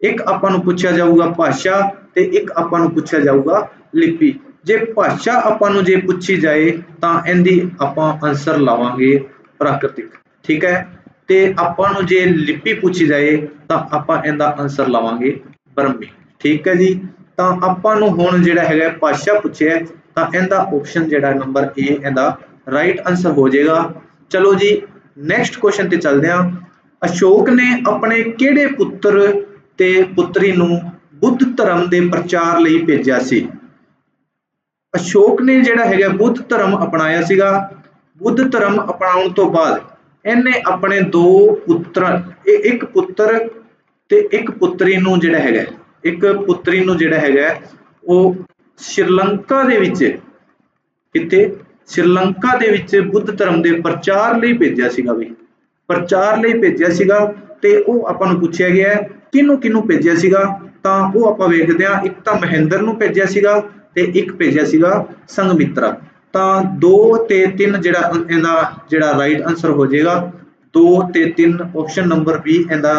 ਇੱਕ ਆਪਾਂ ਨੂੰ ਪੁੱਛਿਆ ਜਾਊਗਾ ਭਾਸ਼ਾ ਤੇ ਇੱਕ ਆਪਾਂ ਨੂੰ ਪੁੱਛਿਆ ਜਾਊਗਾ ਲਿਪੀ। ਜੇ ਭਾਸ਼ਾ ਆਪਾਂ ਨੂੰ ਜੇ ਪੁੱਛੀ ਜਾਏ, ਤਾਂ ਇਹਦੀ ਆਪਾਂ ਆਨਸਰ ਲਾਵਾਂਗੇ ਪ੍ਰਾਕ੍ਰਿਤਿਕ। ਠੀਕ ਹੈ? ਤੇ ਆਪਾਂ ਨੂੰ ਜੇ ਲਿਪੀ ਪੁੱਛੀ ਜਾਏ, ਤਾਂ ਆਪਾਂ ਇਹਦਾ ਆਨਸਰ ਲਾਵਾਂਗੇ ਬਰਮੀ ਠੀਕ ਹੈ ਜੀ? ਤਾਂ ਆਪਾਂ ਨੂੰ ਹੁਣ ਜਿਹੜਾ ਹੈਗਾ ਭਾਸ਼ਾ ਪੁੱਛਿਆ, ਤਾਂ ਇਹਦਾ ਆਪਸ਼ਨ ਜਿਹੜਾ ਨੰਬਰ ਏ ਇਹਦਾ ਰਾਈਟ ਆਨਸਰ ਹੋ ਜਾਏਗਾ। ਚਲੋ ਜੀ ਨੈਕਸਟ ਕੁਐਸਚਨ ਤੇ ਚੱਲਦੇ ਹਾਂ। ਅਸ਼ੋਕ ਨੇ ਆਪਣੇ ਕਿਹੜੇ ਪੁੱਤਰ ਤੇ ਪੁੱਤਰੀ ਨੂੰ ਬੁੱਧ ਧਰਮ ਦੇ ਪ੍ਰਚਾਰ ਲਈ ਭੇਜਿਆ ਸੀ? ਅਸ਼ੋਕ ਨੇ ਜਿਹੜਾ ਹੈਗਾ ਬੁੱਧ ਧਰਮ ਅਪਣਾਇਆ ਸੀਗਾ। ਬੁੱਧ ਧਰਮ ਅਪਣਾਉਣ ਤੋਂ ਬਾਅਦ ਇਹਨੇ ਆਪਣੇ ਦੋ ਪੁੱਤਰ, ਇਹ ਇੱਕ ਪੁੱਤਰ ਤੇ ਇੱਕ ਪੁੱਤਰੀ ਨੂੰ ਜਿਹੜਾ ਹੈਗਾ, ਇੱਕ ਪੁੱਤਰੀ ਨੂੰ ਜਿਹੜਾ ਹੈਗਾ, ਉਹ ਸ਼੍ਰੀਲੰਕਾ ਦੇ ਵਿੱਚ ਕਿਤੇ ਸ਼੍ਰੀਲੰਕਾ ਦੇ ਵਿੱਚ ਬੁੱਧ ਧਰਮ ਦੇ ਪ੍ਰਚਾਰ ਲਈ ਭੇਜਿਆ ਸੀਗਾ ਵੀ। ਪ੍ਰਚਾਰ ਲਈ ਭੇਜਿਆ ਸੀਗਾ ਤੇ ਉਹ ਆਪਾਂ ਨੂੰ ਪੁੱਛਿਆ ਗਿਆ ਕਿਹਨੂੰ ਕਿਹਨੂੰ ਭੇਜਿਆ ਸੀਗਾ? ਤਾਂ ਉਹ ਆਪਾਂ ਵੇਖਦੇ ਹਾਂ, ਇੱਕ ਤਾਂ ਮਹਿੰਦਰ ਨੂੰ ਭੇਜਿਆ ਸੀਗਾ ਤੇ ਇੱਕ ਭੇਜਿਆ ਸੀਗਾ ਸੰਗਮਿਤਰਾ। ਤਾਂ 2 ਤੇ 3 ਜਿਹੜਾ ਇਹਦਾ ਜਿਹੜਾ ਰਾਈਟ ਆਨਸਰ ਹੋ ਜਾਏਗਾ 2 ਤੇ 3 ਆਪਸ਼ਨ ਨੰਬਰ B ਇਹਦਾ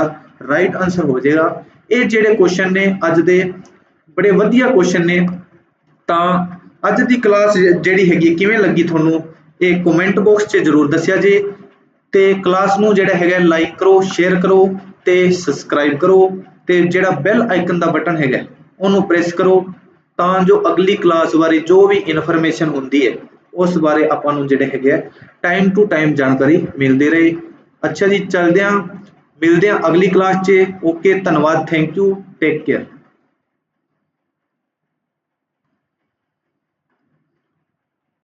ਰਾਈਟ ਆਨਸਰ ਹੋ ਜਾਏਗਾ। ਇਹ ਜਿਹੜੇ ਕੁਐਸਚਨ ਨੇ ਅੱਜ ਦੇ ਬੜੇ ਵਧੀਆ ਕੁਐਸਚਨ ਨੇ। ਤਾਂ ਅੱਜ ਦੀ ਕਲਾਸ ਜਿਹੜੀ ਹੈਗੀ ਕਿਵੇਂ ਲੱਗੀ ਤੁਹਾਨੂੰ? ਇਹ ਕਮੈਂਟ ਬਾਕਸ 'ਚ ਜਰੂਰ ਦੱਸਿਆ ਜੇ। ਤੇ ਕਲਾਸ ਨੂੰ ਜਿਹੜਾ ਹੈਗਾ ਲਾਈਕ ਕਰੋ ਸ਼ੇਅਰ ਕਰੋ ਤੇ ਸਬਸਕ੍ਰਾਈਬ ਕਰੋ। ਤੇ ਜਿਹੜਾ ਬੈਲ ਆਈਕਨ ਦਾ ਬਟਨ ਹੈਗਾ, ਉਹਨੂੰ ਪ੍ਰੈਸ ਕਰੋ। ਤਾਂ ਜੋ ਅਗਲੀ ਕਲਾਸ ਬਾਰੇ ਜੋ ਵੀ ਇਨਫੋਰਮੇਸ਼ਨ ਹੁੰਦੀ ਹੈ, ਉਸ ਬਾਰੇ ਆਪਾਂ ਨੂੰ ਜਿਹੜੇ ਹੈਗੇ ਟਾਈਮ ਟੂ ਟਾਈਮ ਜਾਣਕਾਰੀ ਮਿਲਦੀ ਰਹੇ। ਅੱਛਾ ਜੀ, ਚੱਲਦੇ ਆਂ ਮਿਲਦੇ ਆਂ ਅਗਲੀ ਕਲਾਸ 'ਚ। ਓਕੇ ਧੰਨਵਾਦ। Thank you take care